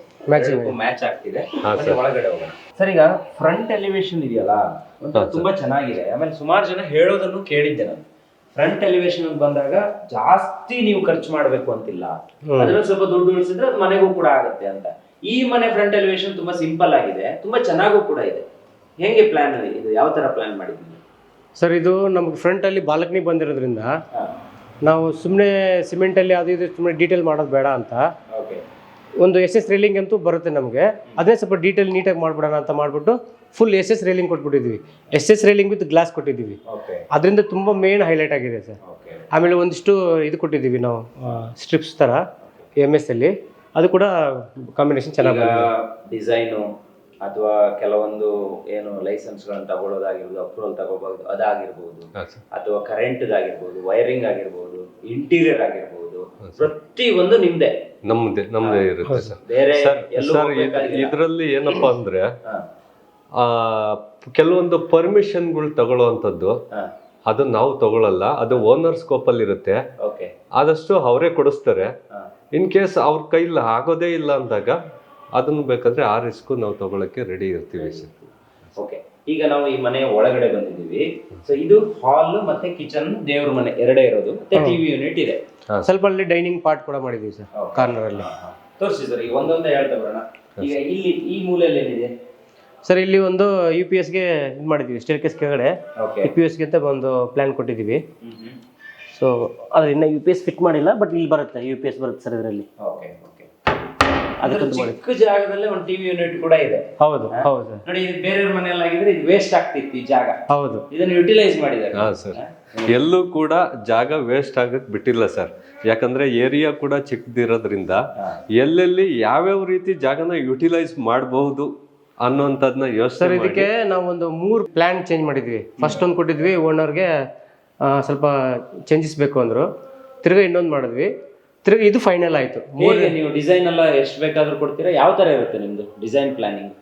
ಮ್ಯಾಚ್ ಆಗ್ತಿದೆ. ಒಳಗಡೆ ಹೋಗೋಣ. ಸರ್ ಈಗ ಫ್ರಂಟ್ ಎಲಿವೇಶನ್ ಇದೆಯಲ್ಲ ತುಂಬಾ ಚೆನ್ನಾಗಿದೆ. ಆಮೇಲೆ ಸುಮಾರು ಜನ ಹೇಳೋದನ್ನು ಕೇಳಿದ್ದೆ ನಾನು. ಫ್ರಂಟ್ ಎಲಿವೇಶನ್ ಅಂತ ಬಂದಾಗ ಜಾಸ್ತಿ ನೀವು ಖರ್ಚು ಮಾಡ್ಬೇಕು ಅಂತಿಲ್ಲ. ಅದ್ರಲ್ಲಿ ಸ್ವಲ್ಪ ದುಡ್ಡು ಉಳಿಸಿದ್ರೆ ಅದು ಮನೆಗೂ ಕೂಡ ಆಗುತ್ತೆ ಅಂತ. ಈ ಮನೆ ಫ್ರಂಟ್ ಎಲಿವೇಶನ್ ತುಂಬಾ ಸಿಂಪಲ್ ಆಗಿದೆ ತುಂಬಾ ಚೆನ್ನಾಗೂ ಕೂಡ ಇದೆ. ಹೆಂಗೆ ಪ್ಲಾನ್ ಇದು ಯಾವ ತರ ಪ್ಲಾನ್ ಮಾಡಿದ್ದೀನಿ ಸರ್ ಇದು ನಮ್ಗೆ ಫ್ರಂಟ್ ಅಲ್ಲಿ ಬಾಲ್ಕನಿ ಬಂದಿರೋದ್ರಿಂದ ನಾವು ಸುಮ್ಮನೆ ಸಿಮೆಂಟಲ್ಲಿ ಅದು ಇದು ಸುಮ್ಮನೆ ಡೀಟೇಲ್ ಮಾಡೋದು ಬೇಡ ಅಂತ. ಒಂದು ಎಸ್ ಎಸ್ ರೇಲಿಂಗ್ ಅಂತೂ ಬರುತ್ತೆ ನಮಗೆ. ಅದೇ ಸ್ವಲ್ಪ ಡೀಟೇಲ್ ನೀಟಾಗಿ ಮಾಡ್ಬಿಡೋಣ ಅಂತ ಮಾಡ್ಬಿಟ್ಟು full S S railing ಕೊಟ್ಬಿಟ್ಟಿದ್ವಿ. S S railing with glass ಕೊಟ್ಟಿದ್ದೀವಿ ಅದರಿಂದ ತುಂಬ ಮೇನ್ ಹೈಲೈಟ್ ಆಗಿದೆ ಸರ್. ಆಮೇಲೆ ಒಂದಿಷ್ಟು ಇದು ಕೊಟ್ಟಿದ್ದೀವಿ ನಾವು ಸ್ಟ್ರಿಪ್ಸ್ ಥರ ಎಂ ಎಸ್ ಅಲ್ಲಿ. ಅದು ಕೂಡ ಕಾಂಬಿನೇಷನ್ ಚೆನ್ನಾಗಿ ಡಿಸೈನು ಅಥವಾ ಕೆಲವೊಂದು ಏನು ಲೈಸೆನ್ಸ್ ಗಳನ್ನ ತಗೊಳ್ಳೋದಾಗಿರ್ಬೋದು ಅಪ್ರೂವಲ್ ತಗೋಬಹುದು ಅದಾಗಿರ್ಬೋದು ಅಥವಾ ಕರೆಂಟ್ದಾಗಿರ್ಬೋದು ವೈರಿಂಗ್ ಆಗಿರ್ಬೋದು ಇಂಟೀರಿಯರ್ ಆಗಿರ್ಬೋದು ಪ್ರತಿ ಒಂದು ನಿಮ್ದೆ. ನಮ್ದೇ ನಮ್ದೇ ಇರುತ್ತೆ ಸರ್. ಇದರಲ್ಲಿ ಏನಪ್ಪಾ ಅಂದ್ರೆ ಕೆಲವೊಂದು ಪರ್ಮಿಷನ್ಗಳು ತಗೊಳ್ಳುವಂಥದ್ದು. ಅದು ನಾವು ತಗೊಳಲ್ಲ ಅದು ಓನರ್ ಸ್ಕೋಪ್ ಅಲ್ಲಿ ಇರುತ್ತೆ. ಓಕೆ. ಆದಷ್ಟು ಅವರೇ ಕೊಡಿಸ್ತಾರೆ. ಇನ್ ಕೇಸ್ ಅವ್ರ ಕೈಲಿ ಆಗೋದೇ ಇಲ್ಲ ಅಂದಾಗ ಅದನ್ನು ಬೇಕಾದ್ರೆ ಆ ರಿಸ್ಕ್ ನಾವು ತಗೊಳಕ್ಕೆ ರೆಡಿ ಇರ್ತೀವಿ ಸರ್. ಓಕೆ. ಈಗ ನಾವು ಈ ಮನೆಯ ಒಳಗಡೆ ಬಂದಿದ್ದೀವಿ. ಸೊ ಇದು ಹಾಲ್ ಮತ್ತೆ ಕಿಚನ್ ದೇವ್ರ ಮನೆ ಎರಡೇ ಇರೋದು ಮತ್ತೆ ಟಿವಿ ಯೂನಿಟ್ ಇದೆ. ಸ್ವಲ್ಪ ಅಲ್ಲಿ ಡೈನಿಂಗ್ ಪಾರ್ಟ್ ಕೂಡ ಮಾಡಿದೀವಿ ಸರ್ ಕಾರ್ನರ್ ಅಲ್ಲಿ. ತೋರಿಸಿ ಸರ್ ಈಗ ಒಂದೊಂದೇ ಹೇಳ್ತಾ ಬರೋಣ. ಈಗ ಇಲ್ಲಿ ಈ ಮೂಲೆಯಲ್ಲಿ ಏನಿದೆ? ಸರ್ ಇಲ್ಲಿ ಒಂದು ಯು ಪಿ ಎಸ್ಗೆ ಇದು ಮಾಡಿದ್ದೀವಿ ಸ್ಟೇರ್ ಕೇಸ್ ಕೆಳಗಡೆ ಓಕೆ ಯು ಪಿ ಎಸ್ಗೆ ಅಂತ ಒಂದು ಪ್ಲ್ಯಾನ್ ಕೊಟ್ಟಿದ್ದೀವಿ. ಸೊ ಆದರೆ ಇನ್ನೂ ಯು ಪಿ ಎಸ್ ಫಿಟ್ ಮಾಡಿಲ್ಲ ಬಟ್ ಇಲ್ಲಿ ಬರುತ್ತೆ ಯು ಪಿ ಎಸ್ ಬರುತ್ತೆ ಸರ್ ಇದರಲ್ಲಿ. ಓಕೆ ಓಕೆ ಚಿಕ್ಕ ಜಾಗದಲ್ಲೇ ಒಂದು ಟಿವಿ ಯೂನಿಟ್ ಕೂಡ ಇದೆ. ಹೌದು ಹೌದು ಸರ್ ನೋಡಿ ಇದು ಬೇರೆಯವ್ರ ಮನೆಯಲ್ಲಾಗಿದ್ರೆ ಇದು ವೇಸ್ಟ್ ಆಗ್ತಿತ್ತು ಈ ಜಾಗ. ಹೌದು. ಇದನ್ನು ಯುಟಿಲೈಸ್ ಮಾಡಿದ್ದಾರೆ. ಹಾ ಸರ್ ಎಲ್ಲೂ ಕೂಡ ಜಾಗ ವೇಸ್ಟ್ ಆಗಕ್ ಬಿಟ್ಟಿಲ್ಲ ಸರ್ ಯಾಕಂದ್ರೆ ಏರಿಯಾ ಕೂಡ ಚಿಕ್ಕದಿರೋದ್ರಿಂದ ಎಲ್ಲೆಲ್ಲಿ ಯಾವ್ಯಾವ ರೀತಿ ಜಾಗನ ಯುಟಿಲೈಸ್ ಮಾಡಬಹುದು ಅನ್ನೋಂಥದ್ನ ಸರ್ ಯೋಚನೆ ಇದಕ್ಕೆ ನಾವೊಂದು ಒಂದು ಮೂರು ಪ್ಲಾನ್ ಚೇಂಜ್ ಮಾಡಿದ್ವಿ. ಫಸ್ಟ್ ಒಂದು ಕೊಟ್ಟಿದ್ವಿ ಓನರ್ಗೆ ಸ್ವಲ್ಪ ಚೇಂಜಸ್ ಬೇಕು ಅಂದ್ರು. ತಿರ್ಗಾ ಇನ್ನೊಂದು ಮಾಡಿದ್ವಿ. ತಿರ್ಗಾ ಇದು ಫೈನಲ್ ಆಯಿತು. ಹೇಗೆ ನೀವು ಡಿಸೈನ್ ಎಲ್ಲ ಎಷ್ಟು ಬೇಕಾದ್ರೂ ಕೊಡ್ತೀರಾ? ಯಾವ ತರ ಇರುತ್ತೆ ನಿಮ್ಮದು ಡಿಸೈನ್ ಪ್ಲಾನಿಂಗ್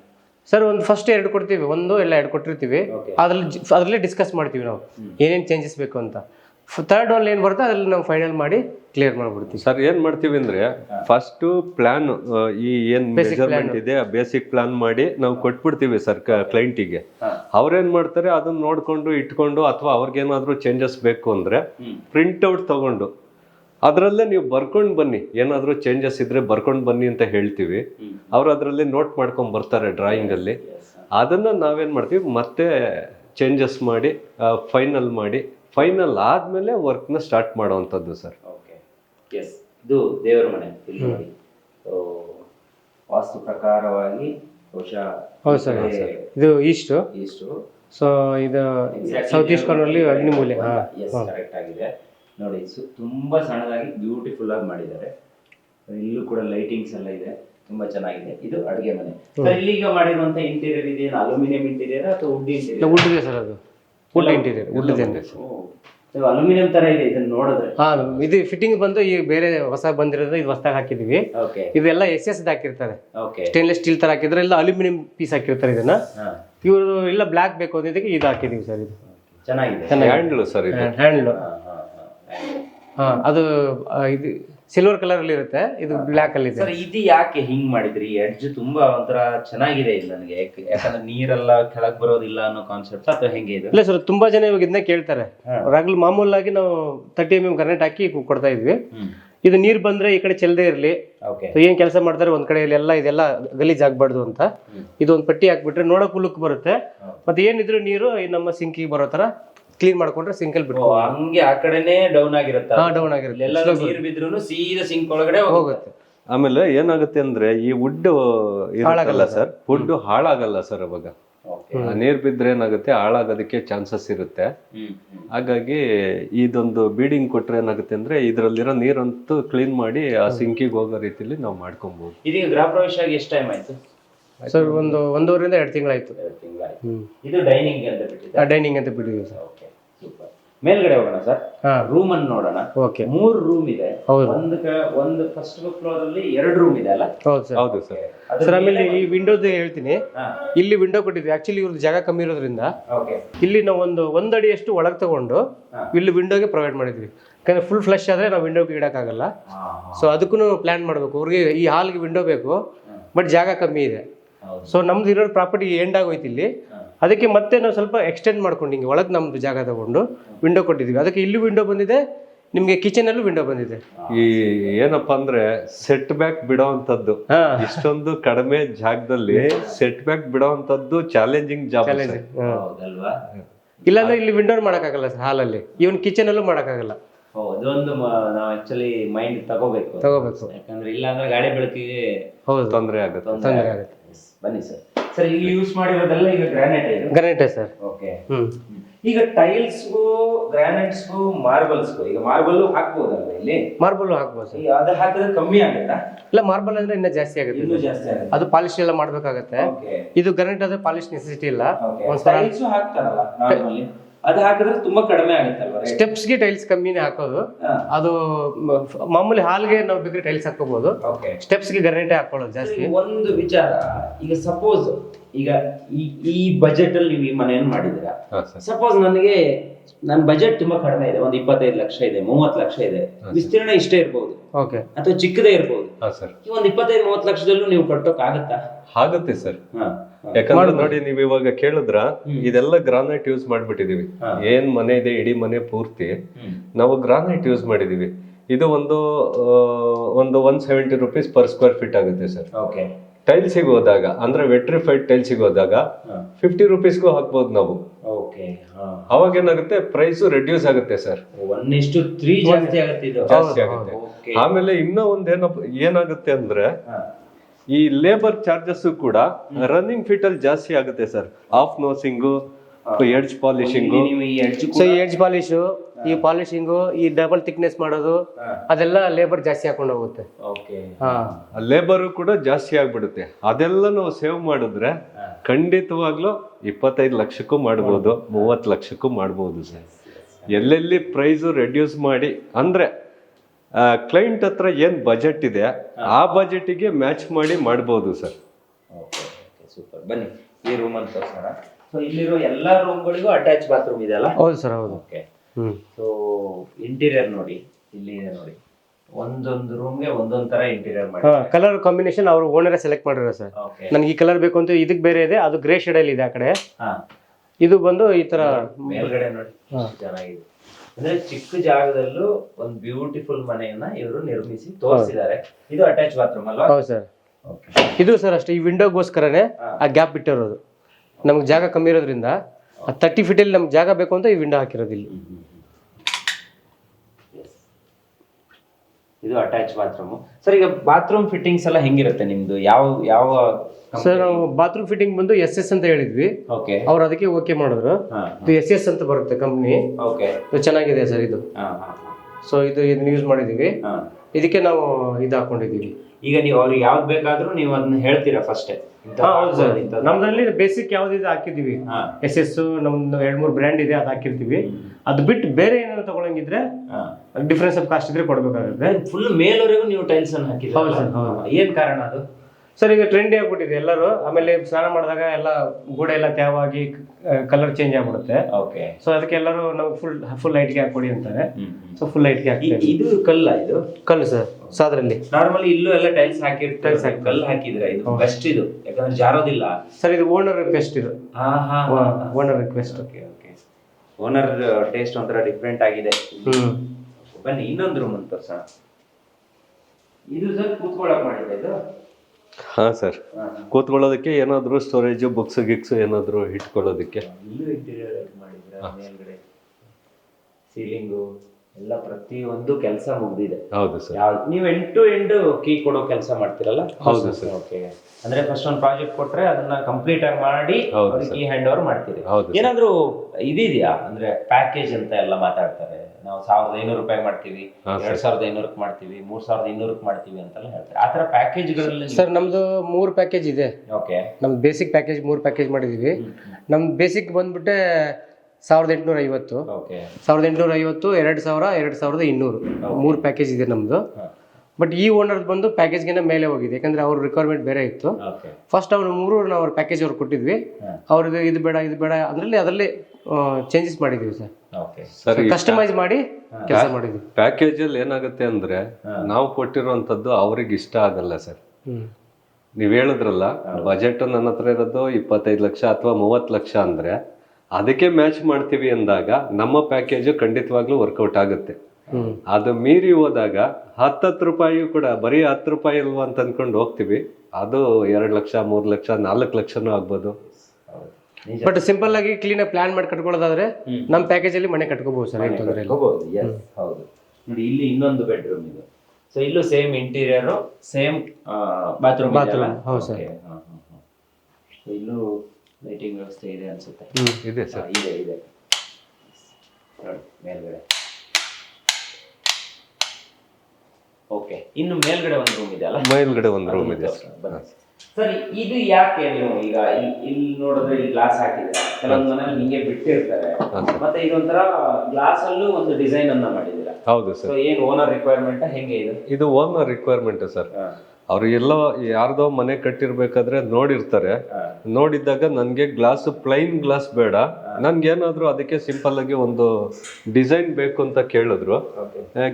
ಸರ್ ಒಂದು ಫಸ್ಟ್ ಎರಡು ಕೊಡ್ತೀವಿ. ಒಂದು ಎಲ್ಲ ಎರಡು ಕೊಟ್ಟಿರ್ತೀವಿ. Okay. ಅದ್ರಲ್ಲಿ ಜಿ- ಅದ್ರಲ್ಲೇ ಡಿಸ್ಕಸ್ ಮಾಡ್ತೀವಿ ನಾವು. ಏನೇನು ಚೇಂಜಸ್ ಬೇಕು ಅಂತ. ಥರ್ಡ್ ಒನ್ ಏನು ಬರುತ್ತೆ ಅದ್ರಲ್ಲಿ ನಾವು ಫೈನಲ್ ಮಾಡಿ ಕ್ಲಿಯರ್ ಮಾಡ್ಬಿಡ್ತೀವಿ. ಸರ್ ಏನು ಮಾಡ್ತೀವಿ ಅಂದರೆ ಫಸ್ಟ್ ಪ್ಲ್ಯಾನ್ ಈ ಏನು ಮೆಜರ್ಮೆಂಟ್ ಇದೆ ಬೇಸಿಕ್ ಪ್ಲ್ಯಾನ್ ಮಾಡಿ ನಾವು ಕೊಟ್ಬಿಡ್ತೀವಿ ಸರ್ ಕ್ಲೈಂಟಿಗೆ ಅವ್ರೇನು ಮಾಡ್ತಾರೆ ಅದನ್ನ ನೋಡ್ಕೊಂಡು ಇಟ್ಕೊಂಡು ಅಥವಾ ಅವ್ರಿಗೇನಾದರೂ ಚೇಂಜಸ್ ಬೇಕು ಅಂದರೆ ಪ್ರಿಂಟ್ಔಟ್ ತೊಗೊಂಡು ತಗೊಂಡು. ಅದರಲ್ಲೇ ನೀವು ಬರ್ಕೊಂಡು ಬನ್ನಿ ಏನಾದರೂ ಚೇಂಜಸ್ ಇದ್ರೆ ಬರ್ಕೊಂಡು ಬನ್ನಿ ಅಂತ ಹೇಳ್ತೀವಿ. ಅವ್ರು ಅದರಲ್ಲಿ ನೋಟ್ ಮಾಡ್ಕೊಂಡು ಬರ್ತಾರೆ ಡ್ರಾಯಿಂಗಲ್ಲಿ ಅದನ್ನು ಅದನ್ನ ನಾವೇನ್ ಮಾಡ್ತೀವಿ ಮತ್ತೆ ಚೇಂಜಸ್ ಮಾಡಿ ಫೈನಲ್ ಮಾಡಿ ಫೈನಲ್ ಆದ್ಮೇಲೆ ವರ್ಕ್ನ ಸ್ಟಾರ್ಟ್ ಮಾಡುವಂಥದ್ದು ಸರ್ ಓಕೆ ಎಸ್ ಇದು ದೇವರ ಮನೆ ಇಲ್ಲಿ ನೋಡಿ. ವಾಸ್ತು ಪ್ರಕಾರವಾಗಿ ಬಹುಶಃ ಹೌದು ಸರ್ ಇದು ಈಸ್ಟು ಈಸ್ಟ್ ಸೊ ಇದು ಸೌತ್ ಈಸ್ಟ್ ಕಾರ್ನರ್ಲಿ ಅಗ್ನಿಮೂಲೆ ಹಾಂ ಎಸ್ ಕರೆಕ್ಟ್ ಆಗಿದೆ. ನೋಡಿ ಸು- ತುಂಬಾ ಸಣ್ಣದಾಗಿ ಬ್ಯೂಟಿಫುಲ್ ಆಗಿ ಮಾಡಿದ್ದಾರೆ. ಇಲ್ಲೂ ಕೂಡ ಲೈಟಿಂಗ್ಸ್ ಎಲ್ಲ ಇದೆ. ತುಂಬಾ ಚೆನ್ನಾಗಿದೆ. ಇದು ಅಡುಗೆ ಮನೆ. ಸರ್ ಇಲ್ಲಿಗ ಮಾಡಿರುವಂತ ಇಂಟೀರಿಯರ್ ಇದೆ ಅಲ್ಯೂಮಿನಿಯಂ ಇಂಟೀರಿಯರ್ ಅಥವಾ ವುಡ್ ಇಂಟೀರಿಯರ್ ವುಡ್ ಇದೆ ಸರ್ ಅದು. Wood interior wood generation aluminium ತರ ಇದೆ ಇದನ್ನ ನೋಡಿದ್ರೆ? ಹಾ ಇದು ಫಿಟ್ಟಿಂಗ್ ಬಂದು ಈ ಬೇರೆ ಹೊಸ ಬಂದಿರೋದು ಇದು ಹೊಸದಾಗಿ ಹಾಕಿದೀವಿ. ಓಕೆ ಇದೆಲ್ಲ ಎಸ್ ಎಸ್ ಹಾಕಿರ್ತಾರೆ. ಓಕೆ ಸ್ಟೇನ್ಲೆಸ್ ಸ್ಟೀಲ್ ತರ ಹಾಕಿದ್ರೆ ಇಲ್ಲ ಅಲ್ಯೂಮಿನಿಯಂ ಪೀಸ್ ಹಾಕಿರ್ತಾರೆ ಇದನ್ನ. ಹಾ. ಇವರು ಇಲ್ಲ ಬ್ಲ್ಯಾಕ್ ಬೇಕು ಅಂದಿದ್ದಕ್ಕೆ ಇದು ಹಾಕಿದೀವಿ ಸರ್ ಇದು. ಚೆನ್ನಾಗಿದೆ. ಹ್ಯಾಂಡ್ಲು ಸರ್ ಇದು. ಹ್ಯಾಂಡ್ಲು ಹಾ ಅದು ಇದು ಸಿಲ್ವರ್ ಕಲರ್ ಅಲ್ಲಿ ಇರುತ್ತೆ. ಇದು ಬ್ಲ್ಯಾಕ್ ಅಲ್ಲಿ ಇದೆ. ಸರ್ ಇದು ಯಾಕೆ ಹಿಂಗ್ ಮಾಡಿದ್ರಿ? ಎಡ್ಜ್ ತುಂಬಾ ಒಂಥರ ಚೆನ್ನಾಗಿದೆ ಇದು ನನಗೆ ಯಾಕೆ- ಯಾಕಂದ್ರೆ ನೀರೆಲ್ಲ ಕೆಳಗ್ ಬರೋದಿಲ್ಲ ಅನ್ನೋ ಕಾನ್ಸೆಪ್ಟ್ ಅಥವಾ ಹೆಂಗೆ ಇದು? ಇಲ್ಲ ಸರ್ ತುಂಬಾ ಜನ ಇವಾಗ ಇದನ್ನ ಕೇಳ್ತಾರೆ. ರಾಗಲ್ ಮಾಮೂಲಾಗಿ ನಾವು ತರ್ಟಿ ಎಂ ಎಂ ಕರೆಂಟ್ ಹಾಕಿ ಕೊಡ್ತಾ ಇದ್ವಿ. ಇದು ನೀರ್ ಬಂದ್ರೆ ಈ ಕಡೆ ಚೆಲ್ಲದೆ ಇರಲಿ. ಓಕೆ ಏನ್ ಕೆಲಸ ಮಾಡ್ತಾರೆ ಒಂದ್ ಕಡೆ ಎಲ್ಲ ಇದೆಲ್ಲ ಗಲೀಜ್ ಆಗ್ಬಾರ್ದು ಅಂತ. ಇದು ಒಂದ್ ಪಟ್ಟಿ ಹಾಕ್ಬಿಟ್ರೆ ನೋಡಕ್ ಲುಕ್ ಬರುತ್ತೆ. ಮತ್ತೆ ಏನಿದ್ರು ನೀರು ಈ ನಮ್ಮ ಸಿಂಕಿಗೆ ಬರೋ ತರ ಕ್ಲೀನ್ ಮಾಡ್ಕೊಂಡ್ರೆ ಸಿಂಕಲ್ ಬಿಟ್ಟು ಹಂಗೆ ಆ ಕಡೆನೆ ಡೌನ್ ಆಗಿರುತ್ತೆ ಹಾ ಡೌನ್ ಆಗಿರುತ್ತೆ. ಎಲ್ಲ ನೀರು ಬಿದ್ರು ಸೀದಾ ಸಿಂಕ್ ಒಳಗಡೆ ಹೋಗುತ್ತೆ. ಆಮೇಲೆ ಏನಾಗುತ್ತೆ ಅಂದ್ರೆ ಈ ವುಡ್ ಹಾಳಾಗಲ್ಲ ಸರ್? ವುಡ್ ಹಾಳಾಗಲ್ಲ ಸರ್ ಅವಾಗ. ಆ ನೀರ್ ಬಿದ್ರೆ ಏನಾಗುತ್ತೆ? ಹಾಳಾಗೋದಕ್ಕೆ ಚಾನ್ಸಸ್ ಇರುತ್ತೆ. ಹಾಗಾಗಿ ಇದೊಂದು ಬೀಡಿಂಗ್ ಕೊಟ್ರೆ ಏನಾಗುತ್ತೆ ಅಂದ್ರೆ ಇದ್ರಲ್ಲಿರೋ ನೀರಂತೂ ಕ್ಲೀನ್ ಮಾಡಿ ಆ ಸಿಂಕಿಗೆ ಹೋಗೋ ರೀತಿಲಿ ನಾವು ಮಾಡ್ಕೊಬಹುದು ಇದೀಗ ಗೃಹ ಪ್ರವೇಶ ಆಗಿ ಎಷ್ಟು ಟೈಮ್ ಆಯ್ತು? ಸರ್ ಒಂದು ಒಂದೂವರೆಯಿಂದ ಎರಡು ತಿಂಗಳಾಯ್ತು. ಎರಡು ತಿಂಗಳಾಯ್ತು. ಹ್ಮ್. ಇದು ಡೈನಿಂಗ್ ಅಂತ ಬಿಟ್ಟಿದೆ ಡೈನಿಂಗ್ ಅಂತ ಬಿಟ್ಟಿದ್ದೀವಿ ಸರ್. ಓಕೆ ಸೂಪರ್ ಮೇಲ್ಗಡೆ ಹೋಗೋಣ ಸರ್. ಹಾಂ. ರೂಮ್ ಅನ್ನು ನೋಡೋಣ. ಓಕೆ. ಮೂರು ರೂಮ್ ಇದೆ. ಹೌದು. ಒಂದು ಕ- ಒಂದು ಫಸ್ಟ್ ಫ್ಲೋರ್ ಅಲ್ಲಿ ಎರಡು ರೂಮ್ ಇದೆ ಅಲ್ಲ? ಹೌದು ಸರ್. ಹೌದು ಸರ್. ಅದ್ರ ಸರ್ ಆಮೇಲೆ ಈ ವಿಂಡೋದು ಹೇಳ್ತೀನಿ. ಇಲ್ಲಿ ವಿಂಡೋ ಕೊಟ್ಟಿದ್ವಿ ಆಕ್ಚುಲಿ ಇವ್ರದ್ದು ಜಾಗ ಕಮ್ಮಿ ಇರೋದ್ರಿಂದ ಓಕೆ. ಇಲ್ಲಿ ನಾವು ಒಂದು ಒಂದಡಿಯಷ್ಟು ಒಳಗೆ ತಗೊಂಡು ಇಲ್ಲಿ ವಿಂಡೋಗೆ ಪ್ರೊವೈಡ್ ಮಾಡಿದ್ವಿ. ಯಾಕಂದ್ರೆ ಫುಲ್ ಫ್ಲಶ್ ಆದ್ರೆ ನಾವು ವಿಂಡೋಗೆ ಇಡೋಕ್ಕಾಗಲ್ಲ. ಸೊ ಅದಕ್ಕೂ ಪ್ಲಾನ್ ಮಾಡಬೇಕು. ಅವ್ರಿಗೆ ಈ ಹಾಲ್ಗೆ ವಿಂಡೋ ಬೇಕು. ಬಟ್ ಜಾಗ ಕಮ್ಮಿ ಇದೆ. ಸೊ ನಮ್ದು ಇರೋ ಪ್ರಾಪರ್ಟಿ ಎಂಡ್ ಆಗೋಯ್ತು ಇಲ್ಲಿ. ಅದಕ್ಕೆ ಮತ್ತೆ ನಾವು ಸ್ವಲ್ಪ ಎಕ್ಸ್ಟೆಂಡ್ ಮಾಡ್ಕೊಂಡು ಹಿಂಗೆ ಒಳಗೆ ನಮ್ದು ಜಾಗ ತಗೊಂಡು ವಿಂಡೋ ಕೊಟ್ಟಿದ್ವಿ ಅದಕ್ಕೆ ಇಲ್ಲೂ ವಿಂಡೋ ಬಂದಿದೆ ನಿಮಗೆ ಕಿಚನ್ ಅಲ್ಲೂ ವಿಂಡೋ ಬಂದಿದೆ. ಈ ಏನಪ್ಪಾ ಅಂದ್ರೆ ಸೆಟ್ ಬ್ಯಾಕ್ ಬಿಡೋ ಅಂತದ್ದು ಇಷ್ಟೊಂದು ಕಡಿಮೆ ಜಾಗದಲ್ಲಿ ಸೆಟ್ ಬ್ಯಾಕ್ ಬಿಡೋ ಅಂತದ್ದು ಚಾಲೆಂಜಿಂಗ್ ಜಾಬ್ ಇಲ್ಲಾಂದ್ರೆ ಇಲ್ಲಿ ವಿಂಡೋ ಮಾಡಕ್ಕಾಗಲ್ಲ ಸರ್ ಹಾಲಲ್ಲಿ ಇವನ್ ಕಿಚನ್ ಅಲ್ಲೂ ಮಾಡಕ್ಕಾಗಲ್ಲ. ಅದೊಂದು ನಾವು ಆಕ್ಚುಲಿ ಮೈಂಡ್ ತಗೋಬೇಕು. ತಗೋಬೇಕು. ಯಾಕಂದ್ರೆ ಇಲ್ಲ ಅಂದ್ರೆ ಗಾಳಿ ಬೆಳಕಿಗೆ ಹೌದು. ತೊಂದರೆ ಆಗುತ್ತೆ. ತೊಂದರೆ ಆಗುತ್ತೆ. ಬನ್ನಿ ಸರ್. ಸರ್ ಇಲ್ಲಿ ಯೂಸ್ ಮಾಡಿರೋದೆಲ್ಲ ಈಗ ಗ್ರಾನೈಟ್ ಇದು? ಗ್ರಾನೈಟೇ ಸರ್. ಓಕೆ ಹ್ಞೂ ಈಗ ಟೈಲ್ಸ್ಗೂ ಗ್ರಾನೈಟ್ಸ್ಗೂ ಮಾರ್ಬಲ್ಸ್ ಈಗ ಮಾರ್ಬಲ್ ಹಾಕ್ಬೋದಲ್ವ ಇಲ್ಲಿ? ಮಾರ್ಬಲ್ ಹಾಕ್ಬೋದು ಸರ್. ಈಗ ಅದು ಹಾಕಿದ್ರೆ ಕಮ್ಮಿ ಆಗುತ್ತಾ? ಇಲ್ಲ ಮಾರ್ಬಲ್ ಅಂದ್ರೆ ಇನ್ನೂ ಜಾಸ್ತಿ ಆಗುತ್ತೆ ಇನ್ನೂ ಜಾಸ್ತಿ ಆಗುತ್ತೆ. ಅದು ಪಾಲಿಶ್ ಎಲ್ಲ ಮಾಡ್ಬೇಕಾಗತ್ತೆ. ಓಕೆ ಇದು ಗ್ರಾನೈಟ್ ಆದ್ರೆ ಪಾಲಿಶ್ ನೆಸೆಸಿಟಿ ಇಲ್ಲ. ಓಕೆ ಒಂದ್ಸಲ ಟೈಲ್ಸ್ ಹಾಕ್ತಾರಲ್ಲ ನಾರ್ಮಲಿ ಅದು ಹಾಕಿದ್ರೆ ತುಂಬಾ ಕಡಿಮೆ ಆಗುತ್ತಲ್ವ? ಸ್ಟೆಪ್ಸ್ಗೆ ಟೈಲ್ಸ್ ಕಮ್ಮಿನೇ ಹಾಕೋದು. ಅದು ಮಾಮೂಲಿ ಹಾಲ್ಗೆ ನಾವು ಬೇಕಾದ್ರೆ ಟೈಲ್ಸ್ ಹಾಕೋಬಹುದು ಓಕೆ ಸ್ಟೆಪ್ಸ್ಗೆ ಗ್ರಾನೈಟೇ ಹಾಕೊಳ್ಳೋದು ಜಾಸ್ತಿ. ಒಂದು ವಿಚಾರ ಈಗ ಸಪೋಸ್ ಈಗ ಈ ಈ ಬಜೆಟ್ ಅಲ್ಲಿ ನೀವು ಈ ಮನೆಯನ್ನು ಮಾಡಿದ್ದೀರಾ. ಸಪೋಸ್ ನನಗೆ ನನ್ನ ಬಜೆಟ್ ತುಂಬಾ ಕಡಿಮೆ ಇದೆ ಒಂದು ಇಪ್ಪತ್ತೈದು ಲಕ್ಷ ಇದೆ ಮೂವತ್ತು ಲಕ್ಷ ಇದೆ. ವಿಸ್ತೀರ್ಣ ಇಷ್ಟೇ ಇರಬಹುದು ಓಕೆ ಅಥವಾ ಚಿಕ್ಕದೇ ಇರ್ಬೋದು. ಹಾ ಸರ್. ಈ ಒಂದ್ ಇಪ್ಪತ್ತೈದು ಮೂವತ್ತು ಲಕ್ಷದಲ್ಲೂ ನೀವು ಕಟ್ಟೋಕ್ ಆಗತ್ತಾ? ಆಗುತ್ತೆ ಸರ್. ಯಾಕಂದ್ರೆ ನೋಡಿ ನೀವ್ ಇವಾಗ ಕೇಳಿದ್ರ ಇದೆಲ್ಲ ಗ್ರಾನೈಟ್ ಯೂಸ್ ಮಾಡ್ಬಿಟ್ಟಿದೀವಿ. ಏನ್ ಮನೆ ಇದೆ ಇಡೀ ಮನೆ ಪೂರ್ತಿ. ನಾವು ಗ್ರಾನೈಟ್ ಯೂಸ್ ಮಾಡಿದೀವಿ. ಇದು ಒಂದು ಒಂದು one seventy rupees per square feet ಆಗುತ್ತೆ ಸರ್. ಓಕೆ. ಟೈಲ್ಸಿಗೆ ಹೋದಾಗ ಅಂದ್ರೆ ವೆಟ್ರಿಫೈಡ್ ಟೈಲ್ಸಿಗೆ ಹೋದಾಗ ಫಿಫ್ಟಿ ರುಪೀಸ್ಗೂ ಹಾಕ್ಬೋದು ನಾವು. ಓಕೆ ಅವಾಗ ಏನಾಗುತ್ತೆ? ಪ್ರೈಸ್ ರೆಡ್ಯೂಸ್ ಆಗುತ್ತೆ ಸರ್ ಒನ್ ಇಷ್ಟು ತ್ರೀ ಜಾಸ್ತಿ ಆಗುತ್ತೆ ಇದು. ಜಾಸ್ತಿ ಆಗುತ್ತೆ. ಆಮೇಲೆ ಇನ್ನೂ ಒಂದ್ ಏನಪ್ಪ ಏನಾಗುತ್ತೆ ಅಂದ್ರೆ ಈ ಲೇಬರ್ ಚಾರ್ಜಸ್ ಕೂಡ ರನ್ನಿಂಗ್ ಫೀಟ್ ಅಲ್ಲಿ ಜಾಸ್ತಿ ಆಗುತ್ತೆ sir of nosing edge polishing so ಈ ಎಡ್ಜ್ ಪಾಲಿಶ್ ಈ ಪಾಲಿಶಿಂಗ್ ಈ ಡಬಲ್ ಥಿಕ್ನೆಸ್ ಮಾಡೋದು ಅದೆಲ್ಲ ಲೇಬರ್ ಜಾಸ್ತಿ ಹಾಕೊಂಡು ಹೋಗುತ್ತೆ. ಓಕೆ ಹಾ. ಲೇಬರ್ ಕೂಡ ಜಾಸ್ತಿ ಆಗ್ಬಿಡುತ್ತೆ. ಅದೆಲ್ಲ ನಾವು ಸೇವ್ ಮಾಡಿದ್ರೆ ಖಂಡಿತವಾಗ್ಲೂ ಇಪ್ಪತ್ತೈದು ಲಕ್ಷಕ್ಕೂ ಮಾಡ್ಬೋದು ಮೂವತ್ತು ಲಕ್ಷಕ್ಕೂ ಮಾಡ್ಬೋದು ಸರ್. ಎಲ್ಲೆಲ್ಲಿ ಪ್ರೈಸ್ ರೆಡ್ಯೂಸ್ ಮಾಡಿ ಅಂದ್ರೆ ಕ್ಲೈಂಟ್ ಹತ್ರ ಏನ್ ಬಜೆಟ್ ಇದೆ ಆ ಬಜೆಟ್ಗೆ ಮ್ಯಾಚ್ ಮಾಡಿ ಮಾಡ್ಬೋದು ಸರ್. ಓಕೆ ಓಕೆ ಸೂಪರ್ ಬನ್ನಿ ಈ ರೂಮ್ ಅಂತ ತೋರ್ಸೋಣ. ಸೊ ಇಲ್ಲಿರೋ ಎಲ್ಲಾ ರೂಮ್ಗಳಿಗೂ ಅಟ್ಯಾಚ್ ಬಾತ್ರೂಮ್ ಇದೆ ಅಲ್ಲ? ಹೌದು ಸರ್ ಹೌದು. ಓಕೆ ಸೊ ಇಂಟೀರಿಯರ್ ನೋಡಿ ಇಲ್ಲಿ ಇದೆ ನೋಡಿ. ಒಂದೊಂದು ರೂಮ್ಗೆ ಒಂದೊಂದ್ ತರ ಇಂಟೀರಿಯರ್ ಮಾಡಿ ಕಲರ್ ಕಾಂಬಿನೇಷನ್ ಅವರು ಓನರೇ ಸೆಲೆಕ್ಟ್ ಮಾಡಿರೋ ಸರ್. ಓಕೆ ನನಗೆ ಈ ಕಲರ್ ಬೇಕು ಅಂತ ಇದಕ್ಕೆ ಬೇರೆ ಇದೆ ಅದು ಗ್ರೇ ಶೇಡಲ್ಲಿ ಇದೆ ಆ ಕಡೆ. ಹಾ. ಇದು ಬಂದು ಈ ತರ ಮೇಲ್ಗಡೆ ನೋಡಿ. ಎಷ್ಟು ಚೆನ್ನಾಗಿದೆ. ಅಂದ್ರೆ ಚಿಕ್ಕ ಜಾಗದಲ್ಲೂ ಒಂದು ಬ್ಯೂಟಿಫುಲ್ ಮನೆಯನ್ನ ಇವರು ನಿರ್ಮಿಸಿ ತೋರಿಸಿದ್ದಾರೆ. ಇದು ಅಟ್ಯಾಚ್ ಬಾತ್ರೂಮ್ ಅಲ್ವಾ? ಹೌದು ಸರ್. ಇದು ಸರ್ ಅಷ್ಟೇ ಈ ವಿಂಡೋಗೋಸ್ಕರನೇ ಆ ಗ್ಯಾಪ್ ಬಿಟ್ಟಿರೋದು. ನಮ್ಗೆ ಜಾಗ ಕಮ್ಮಿ ಇರೋದ್ರಿಂದ ಆ ತರ್ಟಿ ಫೀಟಲ್ಲಿ ನಮ್ಗೆ ಜಾಗ ಬೇಕು ಅಂತ ಈ ವಿಂಡೋ ಹಾಕಿರೋದು ಇಲ್ಲಿ. ಇದು ಅಟ್ಯಾಚ್ ಬಾತ್ರೂಮ್ ಸರ್ ಈಗ ಬಾತ್ರೂಮ್ ಫಿಟ್ಟಿಂಗ್ಸ್ ಎಲ್ಲ ಹೆಂಗಿರುತ್ತೆ ನಿಮ್ದು? ಯಾವ ಯಾವ ಸರ್ ನಾವು ಬಾತ್ರೂಮ್ ಫಿಟ್ಟಿಂಗ್ ಬಂದು ಎಸ್ ಎಸ್ ಅಂತ ಹೇಳಿದ್ವಿ. ಓಕೆ ಅವ್ರು ಅದಕ್ಕೆ ಓಕೆ ಮಾಡಿದ್ರು. ಎಸ್ ಎಸ್ ಅಂತ ಬರುತ್ತೆ ಕಂಪ್ನಿ ಓಕೆ ಚೆನ್ನಾಗಿದೆ ಸರ್ ಇದು. ಸೊ ಇದು ಇದನ್ನ ಯೂಸ್ ಮಾಡಿದೀವಿ. ಇದಕ್ಕೆ ನಾವು ಇದು ಹಾಕೊಂಡಿದ್ದೀವಿ ಈಗ ನೀವು ಅವ್ರಿಗೆ ಯಾವ್ದು ಬೇಕಾದ್ರೂ ನೀವು ಅದನ್ನ ಹೇಳ್ತೀರಾ ಫಸ್ಟ್ ಹಾ, ಹೌದು ಸರ್. ನಮ್ದ್ರಲ್ಲಿ ಬೇಸಿಕ್ ಯಾವ್ದಿದೆ ಹಾಕಿದೀವಿ ಎಸ್ ಎಸ್ ನಮ್ದು ಎರಡ್ ಮೂರು ಬ್ರ್ಯಾಂಡ್ ಇದೆ ಅದು ಹಾಕಿರ್ತೀವಿ. ಅದು ಬಿಟ್ಟು ಬೇರೆ ಏನಾದ್ರು ತಗೊಳಂಗಿದ್ರೆ ಡಿಫ್ರೆನ್ಸ್ ಆಫ್ ಕಾಸ್ಟ್ ಇದ್ರೆ ಕೊಡ್ಬೇಕಾಗುತ್ತೆ. ಫುಲ್ ಮೇಲ್ವರೆಗೂ ನೀವು ಟೈಲ್ಸ್ ಅನ್ನು ಹಾಕಿದ್ರೆ ಹೌದು. ಏನ್ ಕಾರಣ ಅದು? ಸರ್ ಈಗ ಟ್ರೆಂಡಿ ಆಗ್ಬಿಟ್ಟಿದೆ. ಎಲ್ಲರೂ ಆಮೇಲೆ ಸ್ನಾನ ಮಾಡಿದಾಗ ಎಲ್ಲ ಗೋಡೆ ಎಲ್ಲ ತ್ಯಾವಾಗಿ ಕಲರ್ ಚೇಂಜ್ ಆಗ್ಬಿಡುತ್ತೆ. ಓಕೆ ಸೊ ಅದಕ್ಕೆ ಎಲ್ಲರೂ ನಾವು ಫುಲ್ ಫುಲ್ ಲೈಟ್ಗೆ ಹಾಕೊಡಿ ಅಂತಾರೆ. ಸೊ ಫುಲ್ ಲೈಟ್ಗೆ ಹಾಕಿ ಇದು ಕಲ್ಲ ಇದು? ಕಲ್ಲು ಸರ್ ಸಾದ್ರಲ್ಲಿ. ನಾರ್ಮಲಿ ಇಲ್ಲೂ ಎಲ್ಲ ಟೈಲ್ಸ್ ಹಾಕಿರ್ತಾರೆ ಕಲ್ಲು ಹಾಕಿದ್ರೆ ಇದು ಬೆಸ್ಟ್ ಇದು. ಯಾಕಂದ್ರೆ ಜಾರೋದಿಲ್ಲ. ಸರ್ ಇದು ಓನರ್ ರಿಕ್ವೆಸ್ಟ್ ಇದು. Owner request okay okay owner taste ಒಂಥರ ಡಿಫ್ರೆಂಟ್ ಆಗಿದೆ. ಹ್ಮ್. ಬನ್ನಿ ಇನ್ನೊಂದು ರೂಮ್ ಅಂತ ಸರ್ ಇದು ಸರ್ ಕೂತ್ಕೊಳಕ್ ಮಾಡಿದೆ ಇದು ಹಾ ಸರ್. ಕೂತ್ಕೊಳ್ಳೋದಕ್ಕೆ ಏನಾದ್ರು ಸ್ಟೋರೇಜ್ ಬುಕ್ಸ್ ಗಿಕ್ಸ್ ಏನಾದ್ರು ಇಟ್ಕೊಳ್ಳೋದಕ್ಕೆ. ಇಲ್ಲೂ ಇಂಟೀರಿಯರ್ ಮಾಡಿದ್ರೆ ಮೇಲ್ಗಡೆ ಸೀಲಿಂಗು ಎಲ್ಲ ಪ್ರತಿಯೊಂದು ಕೆಲಸ ಮುಗ್ದಿದೆ. ಹೌದು ಸರ್. ಯಾವ ನೀವು ಎಂಟು ಎಂಡ್ ಕೀ ಕೊಡೋ ಕೆಲಸ ಮಾಡ್ತೀರಲ್ಲ? ಹೌದು ಸರ್. ಓಕೆ ಅಂದ್ರೆ ಫಸ್ಟ್ ಒಂದು ಪ್ರಾಜೆಕ್ಟ್ ಕೊಟ್ರೆ ಅದನ್ನ ಕಂಪ್ಲೀಟ್ ಆಗಿ ಮಾಡಿ ಹೌದು ಅವ್ರಿಗೆ ಕೀ ಹ್ಯಾಂಡ್ ಓವರ್ ಮಾಡ್ತೀರಿ. ಹೌದು. ಏನಾದ್ರೂ ಇದಿದೆಯಾ? ಅಂದ್ರೆ ಪ್ಯಾಕೇಜ್ ಅಂತ ಎಲ್ಲ ಮಾತಾಡ್ತಾರೆ. ನಾವು ಸಾವಿರದ ಐನೂರು ರೂಪಾಯಿ ಮಾಡ್ತೀವಿ ಎರಡ್ ಸಾವಿರದ ಐನೂರಕ್ಕೆ ಮಾಡ್ತೀವಿ ಮೂರ್ ಸಾವಿರದ ಇನ್ನೂರಕ್ಕೆ ಮಾಡ್ತೀವಿ ಅಂತೆಲ್ಲ ಹೇಳ್ತಾರೆ. ಆತರ ಪ್ಯಾಕೇಜ್ಗಳಲ್ಲಿ ಸರ್ ನಮ್ದು ಮೂರು ಪ್ಯಾಕೇಜ್ ಇದೆ. ಓಕೆ. ನಮ್ದು ಬೇಸಿಕ್ ಪ್ಯಾಕೇಜ್ ಮೂರು ಪ್ಯಾಕೇಜ್ ಮಾಡಿದೀವಿ. ನಮ್ದು ಬೇಸಿಕ್ ಬಂದ್ಬಿಟ್ಟೆ ಸಾವಿರದ ಎಂಟುನೂರ ಐವತ್ತು. ಓಕೆ. ಸಾವಿರದ ಎಂಟುನೂರ ಐವತ್ತು ಎರಡು ಸಾವಿರ ಎರಡು ಸಾವಿರದ ಇನ್ನೂರು. ಮೂರು ಪ್ಯಾಕೇಜ್ ಇದೆ ನಮ್ದು. ಬಟ್ ಈ ಓನರ್ ಬಂದು ಪ್ಯಾಕೇಜ್ಗಿಂತ ಮೇಲೆ ಹೋಗಿದೆ ಯಾಕಂದ್ರೆ ಅವ್ರ ರಿಕ್ವೈರ್ಮೆಂಟ್ ಬೇರೆ ಇತ್ತು. ಫಸ್ಟ್ ಅವ್ರು ಮೂರು ನಾವು ಅವ್ರ ಪ್ಯಾಕೇಜ್ ಅವ್ರು ಕೊಟ್ಟಿದ್ವಿ. ಅವ್ರದ್ದು ಇದು ಬೇಡ ಇದು ಬೇಡ ಅದರಲ್ಲಿ ಅದರಲ್ಲಿ ಚೇಂಜಸ್ ಮಾಡಿದೀವಿ ಸರ್. ಓಕೆ. ಸರ್ ಕಸ್ಟಮೈಸ್ ಮಾಡಿ ಕೆಲಸ ಮಾಡಿದ್ವಿ. ಪ್ಯಾಕೇಜ್ ಅಲ್ಲಿ ಏನಾಗುತ್ತೆ ಅಂದ್ರೆ ನಾವು ಕೊಟ್ಟಿರುವಂತದ್ದು ಅವ್ರಿಗೆ ಇಷ್ಟ ಆಗಲ್ಲ ಸರ್. ನೀವ್ ಹೇಳಿದ್ರಲ್ಲ ಬಜೆಟ್ ನನ್ನ ಹತ್ರ ಇರೋದು ಇಪ್ಪತ್ತೈದು ಲಕ್ಷ ಅಥವಾ ಮೂವತ್ತು ಲಕ್ಷ ಅಂದ್ರೆ ಅದಕ್ಕೆ ಮ್ಯಾಚ್ ಮಾಡ್ತೀವಿ ಅಂದಾಗ ನಮ್ಮ ಪ್ಯಾಕೇಜ್ ಖಂಡಿತವಾಗ್ಲೂ ವರ್ಕೌಟ್ ಆಗುತ್ತೆ. ಅದು ಮೀರಿ ಹೋದಾಗ ಹತ್ತತ್ತು ರೂಪಾಯಿ ಕೂಡ ಬರೀ ಹತ್ತು ರೂಪಾಯಿ ಇಲ್ವಾ ಅಂತ ಅನ್ಕೊಂಡು ಹೋಗ್ತೀವಿ. ಅದು ಎರಡು ಲಕ್ಷ ಮೂರು ಲಕ್ಷ ನಾಲ್ಕು ಲಕ್ಷನೂ ಆಗ್ಬೋದು. ಬಟ್ ಸಿಂಪಲ್ ಆಗಿ ಕ್ಲೀನ್ ಆಗಿ ಪ್ಲಾನ್ ಮಾಡಿ ಕಟ್ಕೊಳ್ಳೋದಾದ್ರೆ ನಮ್ಮ ಪ್ಯಾಕೇಜ್ ಅಲ್ಲಿ ಮನೆ ಕಟ್ಕೋಬಹುದು ಸರ್ ಏನು ತೊಂದರೆ ಇಲ್ಲ. ಹೋಗ್ಬೋದು ಎಸ್ ಹೌದು. ನೋಡಿ ಇಲ್ಲಿ ಇನ್ನೊಂದು ಬೆಡ್ರೂಮ್ ಇದೆ. ಸೊ ಇಲ್ಲೂ same interior same bathroom bathroom ಹೌದು ಸರ್. ಇಲ್ಲೂ ಲೈಟಿಂಗ್ ವ್ಯವಸ್ಥೆ ಇದೆ ಅನ್ಸುತ್ತೆ. ಇದೆ ಸರ್. ಇದೆ ಇದೆ. ನೋಡಿ ಮೇಲ್ಗಡೆ. ಓಕೆ ಇನ್ನು ಮೇಲ್ಗಡೆ ಒಂದು ರೂಮ್ ಇದೆ ಅಲ್ಲ? ಮೇಲ್ಗಡೆ ಒಂದು ರೂಮ್ ಇದೆ. ಸರ್ ಸರ್ ಇದು ಯಾಕೆ ನೀವು ಈಗ ಇಲ್- ಇಲ್ಲಿ ನೋಡಿದ್ರೆ ಇಲ್ಲಿ ಗ್ಲಾಸ್ ಹಾಕಿದ್ರೆ? ಕೆಲವೊಂದು ಮನೇಲಿ ಹಿಂಗೆ ಬಿಟ್ಟಿರ್ತಾರೆ. ಮತ್ತೆ ಇದೊಂಥರ ಗ್ಲಾಸ್ ಅಲ್ಲೂ ಒಂದು ಡಿಸೈನ್ ಅನ್ನ ಮಾಡಿದ್ದೀರಾ? ಹೌದು ಸರ್. ಏನು ಓನರ್ ರಿಕ್ವೈರ್ಮೆಂಟ್ ಹೆಂಗೆ ಇದು? ಇದು ಓನರ್ ರಿಕ್ವೈರ್ಮೆಂಟ್ ಸರ್. ಅವ್ರು ಎಲ್ಲೋ ಯಾರ್ದೋ ಮನೆ ಕಟ್ಟಿರ್ಬೇಕಾದ್ರೆ ನೋಡಿರ್ತಾರೆ. ನೋಡಿದ್ದಾಗ ನನ್ಗೆ ಗ್ಲಾಸ್ ಪ್ಲೈನ್ ಗ್ಲಾಸ್ ಬೇಡ. ನನ್ಗೇನಾದ್ರೂ ಏನಾದ್ರು ಅದಕ್ಕೆ ಸಿಂಪಲ್ ಆಗಿ ಒಂದು ಡಿಸೈನ್ ಬೇಕು ಅಂತ ಕೇಳಿದ್ರು.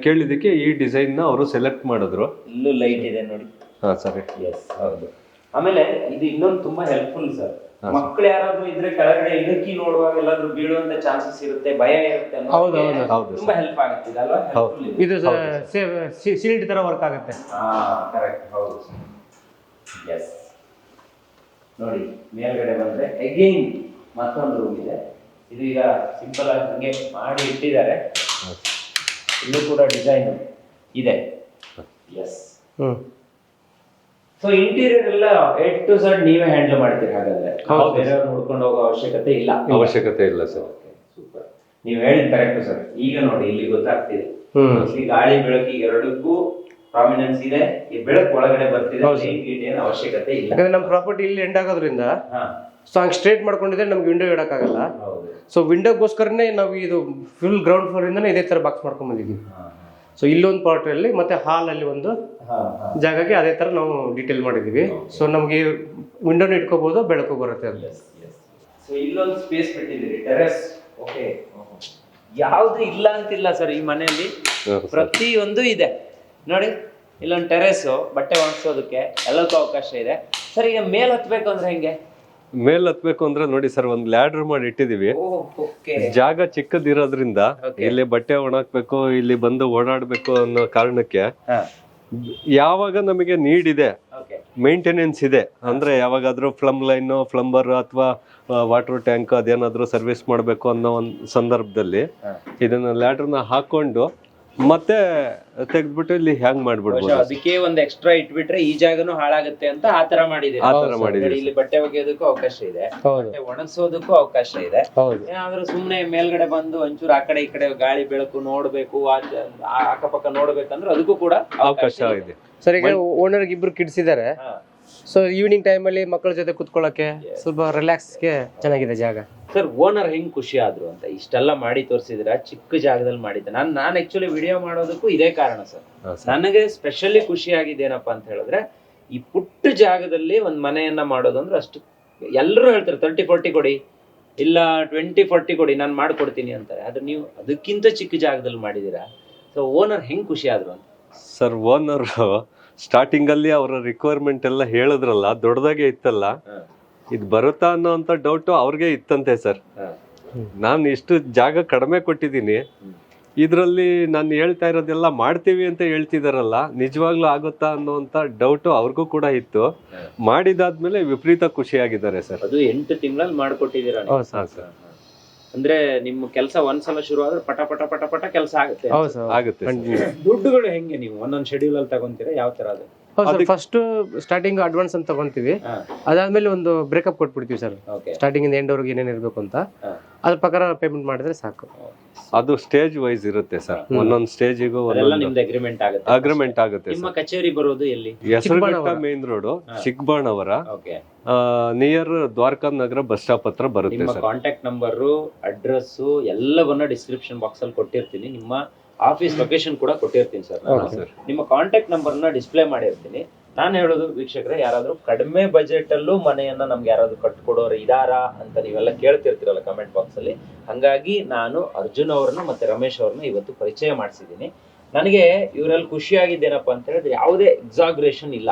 ಕೇಳಿದಕ್ಕೆ ಈ ಡಿಸೈನ್ನ ಅವರು ಸೆಲೆಕ್ಟ್ ಮಾಡಿದ್ರು. ಇಲ್ಲೂ ಲೈಟ್ ಇದೆ ನೋಡಿ. ಹಾ ಸರಿ. ಎಸ್ ಹೌದು. ಆಮೇಲೆ ಇದು ಇನ್ನೊಂದು ತುಂಬಾ ಹೆಲ್ಪ್ಫುಲ್ ಸರ್ ಮಕ್ಳು ಯಾರಾದ್ರೂ ಇದ್ರೆ ಕೆಳಗಡೆ ಇಣುಕಿ ನೋಡುವಾಗ ಎಲ್ಲಾದ್ರೂ ಬೀಳುವಂತ ಚಾನ್ಸಸ್ ಇರುತ್ತೆ ಭಯ ಇರುತ್ತೆ ಹೌದು, ಹೌದು. ಹೌದು ತುಂಬಾ ಹೆಲ್ಪ್ ಆಗುತ್ತೆ ಇದಲ್ವಾ ಇದೆ. ಇದು ಶೀಲ್ಡ್ ತರ ವರ್ಕ್ ಆಗುತ್ತೆ. ಹಾ ಕರೆಕ್ಟ್ ಹೌದು ಎಸ್ ನೋಡಿ ಮೇಲ್ಗಡೆ ಬಂದ್ರೆ ಅಗೈನ್ ಮತ್ತೊಂದು ರೂಮ್ ಇದೆ. ಇದು ಈಗ ಸಿಂಪಲ್ ಆಗಿ ಹಂಗೆ ಮಾಡಿ ಇಟ್ಟಿದ್ದಾರೆ. ಇಲ್ಲೂ ಕೂಡ ಡಿಸೈನ್ ಇದೆ. Yes hmm. ಸೊ ಇಂಟೀರಿಯರ್ ಎಲ್ಲ ಎಡ್ ಟು ಝಡ್ ನೀವೇ ಹ್ಯಾಂಡಲ್ ಮಾಡ್ತೀರಿ ಹಾಗಾದ್ರೆ. ಹೌದು. ಬೇರೆಯವ್ರು ನೋಡ್ಕೊಂಡು ಹೋಗೋ ಅವಶ್ಯಕತೆ ಇಲ್ಲ. ಅವಶ್ಯಕತೆ ಇಲ್ಲ ಸರ್. ಸೂಪರ್ ನೀವು ಹೇಳಿದ ಕರೆಕ್ಟ್ ಸರ್. ಈಗ ನೋಡಿ ಇಲ್ಲಿ ಗೊತ್ತಾಗ್ತಿದೆ. ಹ್ಮ್. ಗಾಳಿ ಬೆಳಕು ಎರಡಕ್ಕೂ ಪ್ರಾಮಿನೆನ್ಸ್ ಇದೆ. ಈ ಬೆಳಕು ಒಳಗಡೆ ಬರ್ತಿದೆ. ಹೌದು. ಲೈಟ್ ಗೀಟ್ ಏನು ಅವಶ್ಯಕತೆ ಇಲ್ಲ. ಯಾಕಂದ್ರೆ ನಮ್ಮ ಪ್ರಾಪರ್ಟಿ ಇಲ್ಲಿ ಎಂಡ್ ಆಗೋದ್ರಿಂದ ಹಾ. ಸೊ ಹಂಗೆ ಸ್ಟ್ರೇಟ್ ಮಾಡ್ಕೊಂಡಿದ್ರೆ ನಮ್ಗೆ ವಿಂಡೋ ಇಡೋಕ್ಕಾಗಲ್ಲ. ಹೌದು. ಸೊ ವಿಂಡೋಗೋಸ್ಕರನೇ ನಾವು ಇದು ಫುಲ್ ಗ್ರೌಂಡ್ ಫ್ಲೋರ್ ಇಂದನೇ ಇದೇ ತರ ಬಾಕ್ಸ್ ಮಾಡ್ಕೊಂಡ್ ಬಂದಿದ್ದೀವಿ. ಹಾ. ಸೊ ಇಲ್ಲೊಂದು ಪಾರ್ಟ್ ಅಲ್ಲಿ ಮತ್ತೆ ಹಾಲ್ ಅಲ್ಲಿ ಒಂದು ಜಾಗಕ್ಕೆ ಅದೇ ತರ ನಾವು ಡೀಟೇಲ್ ಮಾಡಿದೀವಿ ಸೊ ನಮಗೆ ವಿಂಡೋನ ಇಟ್ಕೋಬಹುದು ಬೆಳಕು ಬರುತ್ತೆ ಅದು ಸೊ ಇಲ್ಲೊಂದು ಸ್ಪೇಸ್ ಬಿಟ್ಟಿದ್ದೀರಿ ಟೆರೆಸ್ ಓಕೆ ಯಾವ್ದು ಇಲ್ಲ ಅಂತಿಲ್ಲ ಸರ್ ಈ ಮನೆಯಲ್ಲಿ. ಪ್ರತಿಯೊಂದು ಇದೆ. ನೋಡಿ ಇಲ್ಲೊಂದು ಟೆರೆಸ್ಸು ಬಟ್ಟೆ ಒಣಗ್ಸೋದಕ್ಕೆ ಎಲ್ಲಕ್ಕೂ ಅವಕಾಶ ಇದೆ. ಸರ್ ಈಗ ಮೇಲ್ ಹತ್ಬೇಕು ಅಂದ್ರೆ ಹೆಂಗೆ? ಮೇಲ್ ಹತ್ಬೇಕು ಅಂದ್ರೆ ನೋಡಿ ಸರ್ ಒಂದ್ ಲ್ಯಾಡರ್ ಮಾಡಿ ಇಟ್ಟಿದೀವಿ ಜಾಗ ಚಿಕ್ಕದಿರೋದ್ರಿಂದ. ಇಲ್ಲಿ ಬಟ್ಟೆ ಒಣಾಕ್ಬೇಕು ಇಲ್ಲಿ ಬಂದು ಓಡಾಡ್ಬೇಕು ಅನ್ನೋ ಕಾರಣಕ್ಕೆ ಯಾವಾಗ ನಮಗೆ ನೀಡ್ ಇದೆ ಮೇಂಟೆನೆನ್ಸ್ ಇದೆ ಅಂದ್ರೆ ಯಾವಾಗಾದ್ರೂ ಫ್ಲಮ್ ಲೈನ್ ಫ್ಲಂಬರ್ ಅಥವಾ ವಾಟರ್ ಟ್ಯಾಂಕ್ ಅದೇನಾದ್ರೂ ಸರ್ವಿಸ್ ಮಾಡಬೇಕು ಅನ್ನೋ ಒಂದು ಸಂದರ್ಭದಲ್ಲಿ. ಇದನ್ನ ಲ್ಯಾಡರ್ನ ಹಾಕೊಂಡು ಮತ್ತೆ ತೆಗೆದ್ಬಿಟ್ಟು ಇಲ್ಲಿ ಹ್ಯಾಂಗ್ ಮಾಡ್ಬಿಡ್ಬೋದು. ಅದಕ್ಕೆ ಒಂದ್ ಎಕ್ಸ್ಟ್ರಾ ಇಟ್ಬಿಟ್ರೆ ಈ ಜಾಗನು ಹಾಳಾಗುತ್ತೆ ಅಂತ ಆ ತರ ಮಾಡಿದೆ ಆ ತರ ಮಾಡಿದೀವಿ ಇಲ್ಲಿ ಬಟ್ಟೆ ಒಗೆಯೋದಕ್ಕೂ ಅವಕಾಶ ಇದೆ. ಹೌದು. ಬಟ್ಟೆ ಒಣಗಿಸೋದಕ್ಕೂ ಅವಕಾಶ ಇದೆ. ಹೌದು. ಏನಾದ್ರೂ ಸುಮ್ನೆ ಮೇಲ್ಗಡೆ ಬಂದು ಒಂಚೂರು ಆ ಕಡೆ ಈ ಕಡೆ ಗಾಳಿ ಬೆಳಕು ನೋಡ್ಬೇಕು ಆಚೆ- ಆ- ಅಕ್ಕಪಕ್ಕ ನೋಡ್ಬೇಕಂದ್ರೆ ಅದಕ್ಕೂ ಕೂಡ ಅವಕಾಶ ಇದೆ. ಸರಿ ಈಗ ಓನರ್ಗೆ ಇಬ್ರು ಕಿಡ್ಸ್ ಇದ್ದಾರೆ ಸೊ ಈವ್ನಿಂಗ್ ಟೈಮಲ್ಲಿ ಮಕ್ಕಳ ಜೊತೆ ಕುತ್ಕೊಳ್ಳೋಕೆ ಸ್ವಲ್ಪ ರಿಲ್ಯಾಕ್ಸ್ಗೆ ಚೆನ್ನಾಗಿದೆ ಜಾಗ. ಸರ್ ಓನರ್ ಹೆಂಗ್ ಖುಷಿ ಆದ್ರು ಅಂತ? ಇಷ್ಟೆಲ್ಲ ಮಾಡಿ ತೋರಿಸಿದ್ರ ಚಿಕ್ಕ ಜಾಗದಲ್ಲಿ ಮಾಡಿದ್ದೆ. ನಾನು ನಾನು ಆಕ್ಚುಲಿ ವಿಡಿಯೋ ಮಾಡೋದಕ್ಕೂ ಇದೇ ಕಾರಣ ಸರ್ ನನಗೆ ಸ್ಪೆಷಲಿ ಖುಷಿ ಆಗಿದೆ ಏನಪ್ಪಾ ಅಂತ ಹೇಳಿದ್ರೆ ಈ ಪುಟ್ಟ ಜಾಗದಲ್ಲಿ ಒಂದ್ ಮನೆಯನ್ನ ಮಾಡೋದು ಅಂದ್ರೆ ಅಷ್ಟು ಎಲ್ಲರೂ ಹೇಳ್ತಾರೆ ತರ್ಟಿ ಫೋರ್ಟಿ ಕೊಡಿ. ಇಲ್ಲ ಟ್ವೆಂಟಿ ಫೋರ್ಟಿ ಕೊಡಿ. ನಾನು ಮಾಡ್ಕೊಡ್ತೀನಿ ಅಂತಾರೆ. ಆದ್ರೆ ನೀವು ಅದಕ್ಕಿಂತ ಚಿಕ್ಕ ಜಾಗದಲ್ಲಿ ಮಾಡಿದೀರಾ ಸೊ ಓನರ್ ಹೆಂಗ್ ಖುಷಿ ಆದ್ರು ಅಂತ? ಸರ್ ಓನರ್ ಸ್ಟಾರ್ಟಿಂಗ್ ಅಲ್ಲಿ ಅವರ ರಿಕ್ವೈರ್ಮೆಂಟ್ ಎಲ್ಲ ಹೇಳಿದ್ರಲ್ಲ ದೊಡ್ಡದಾಗೆ ಇತ್ತಲ್ಲ ಇದು ಬರುತ್ತಾ ಅನ್ನೋ ಅಂತ ಡೌಟ್ ಅವ್ರಿಗೆ ಇತ್ತಂತೆ ಸರ್ ನಾನು ಇಷ್ಟು ಜಾಗ ಕಡಿಮೆ ಕೊಟ್ಟಿದ್ದೀನಿ. ಇದರಲ್ಲಿ ನಾನು ಹೇಳ್ತಾ ಇರೋದೆಲ್ಲ ಮಾಡ್ತೀವಿ ಅಂತ ಹೇಳ್ತಿದಾರಲ್ಲ ನಿಜವಾಗ್ಲೂ ಆಗುತ್ತಾ ಅನ್ನೋಂಥ ಡೌಟ್ ಅವ್ರಿಗೂ ಕೂಡ ಇತ್ತು. ಮಾಡಿದಾದ್ಮೇಲೆ ವಿಪರೀತ ಖುಷಿಯಾಗಿದ್ದಾರೆ ಸರ್ ಅದು ಎಂಟು ತಿಂಗಳಲ್ಲಿ ಮಾಡಿಕೊಟ್ಟಿದ್ದೀರಾ ಹಾ ಸರ್ ಅಂದ್ರೆ ನಿಮ್ಮ ಕೆಲಸ ಒಂದ್ಸಲ ಶುರು ಆದ್ರೆ ಪಟ ಪಟ ಪಟ ಪಟ ಕೆಲಸ ಆಗುತ್ತೆ ಹೌದು ಆಗುತ್ತೆ ದುಡ್ಡುಗಳು ಹೆಂಗೆ ನೀವು? ಒಂದೊಂದು ಶೆಡ್ಯೂಲ್ ಅಲ್ಲಿ ತಗೊಂತೀರಾ? ಯಾವ ತರ ಅದು? ಫಸ್ಟ್ ಸ್ಟಾರ್ಟಿಂಗ್ ಅಡ್ವಾನ್ಸ್ ಅಂತ ತಗೊಂತೀವಿ. ಅದಾದ್ಮೇಲೆ ಒಂದು ಬ್ರೇಕಪ್ ಕೊಟ್ಬಿಡ್ತೀವಿ ಸರ್. ಸ್ಟಾರ್ಟಿಂಗ್ ಇಂದ ಎಂಡ್ ಅವ್ರಿಗೆ ಏನೇನು ಇರಬೇಕು ಅಂತ. ಅದ್ರ ಪ್ರಕಾರ ಪೇಮೆಂಟ್ ಮಾಡಿದ್ರೆ ಸಾಕು. ಅದು ಸ್ಟೇಜ್ ವೈಸ್ ಇರುತ್ತೆ ಸರ್. ಒಂದೊಂದು ಸ್ಟೇಜಿಗೂ ನಿಮ್ದು ಅಗ್ರಿಮೆಂಟ್ ಆಗುತ್ತೆ. ಅಗ್ರಿಮೆಂಟ್ ಆಗುತ್ತೆ ನಿಮ್ಮ ಕಚೇರಿ ಬರೋದು ಎಲ್ಲಿ? Hesaraghatta main road Chikkabanavara okay near Dwaraka Nagar bus stop ಹತ್ರ ಬರುತ್ತೆ ನಿಮ್ಮ ಸರ್. ಕಾಂಟ್ಯಾಕ್ಟ್ ನಂಬರು ಅಡ್ರೆಸ್ ಎಲ್ಲವನ್ನ ಡಿಸ್ಕ್ರಿಪ್ಷನ್ ಬಾಕ್ಸ್ ಅಲ್ಲಿ ಕೊಟ್ಟಿರ್ತೀನಿ. ನಿಮ್ಮ ಆಫೀಸ್ ಲೊಕೇಶನ್ ಕೂಡ ಕೊಟ್ಟಿರ್ತೀನಿ ಸರ್. ನಿಮ್ಮ ಕಾಂಟ್ಯಾಕ್ಟ್ ನಂಬರ್ನ ಡಿಸ್ಪ್ಲೇ ಮಾಡಿರ್ತೀನಿ. ನಾನು ಹೇಳೋದು ವೀಕ್ಷಕರೇ ಯಾರಾದ್ರೂ ಕಡಿಮೆ ಬಜೆಟ್ ಅಲ್ಲೂ ಮನೆಯನ್ನ ನಮ್ಗೆ ಯಾರಾದ್ರೂ ಕಟ್ಕೊಡೋರು ಇದಾರಾ ಅಂತ ನೀವೆಲ್ಲ ಕೇಳ್ತಿರ್ತೀರಲ್ಲ ಕಮೆಂಟ್ ಬಾಕ್ಸ್ ಅಲ್ಲಿ. ಹಂಗಾಗಿ ನಾನು ಅರ್ಜುನ್ ಅವ್ರನ್ನ ಮತ್ತೆ ರಮೇಶ್ ಅವ್ರನ್ನ ಇವತ್ತು ಪರಿಚಯ ಮಾಡಿಸಿದ್ದೀನಿ. ನನಗೆ ಇವರಲ್ಲಿ ಖುಷಿಯಾಗಿದ್ದೇನಪ್ಪ ಅಂತ ಹೇಳಿದ್ರೆ ಯಾವುದೇ ಎಕ್ಸಾಗ್ರೇಷನ್ ಇಲ್ಲ.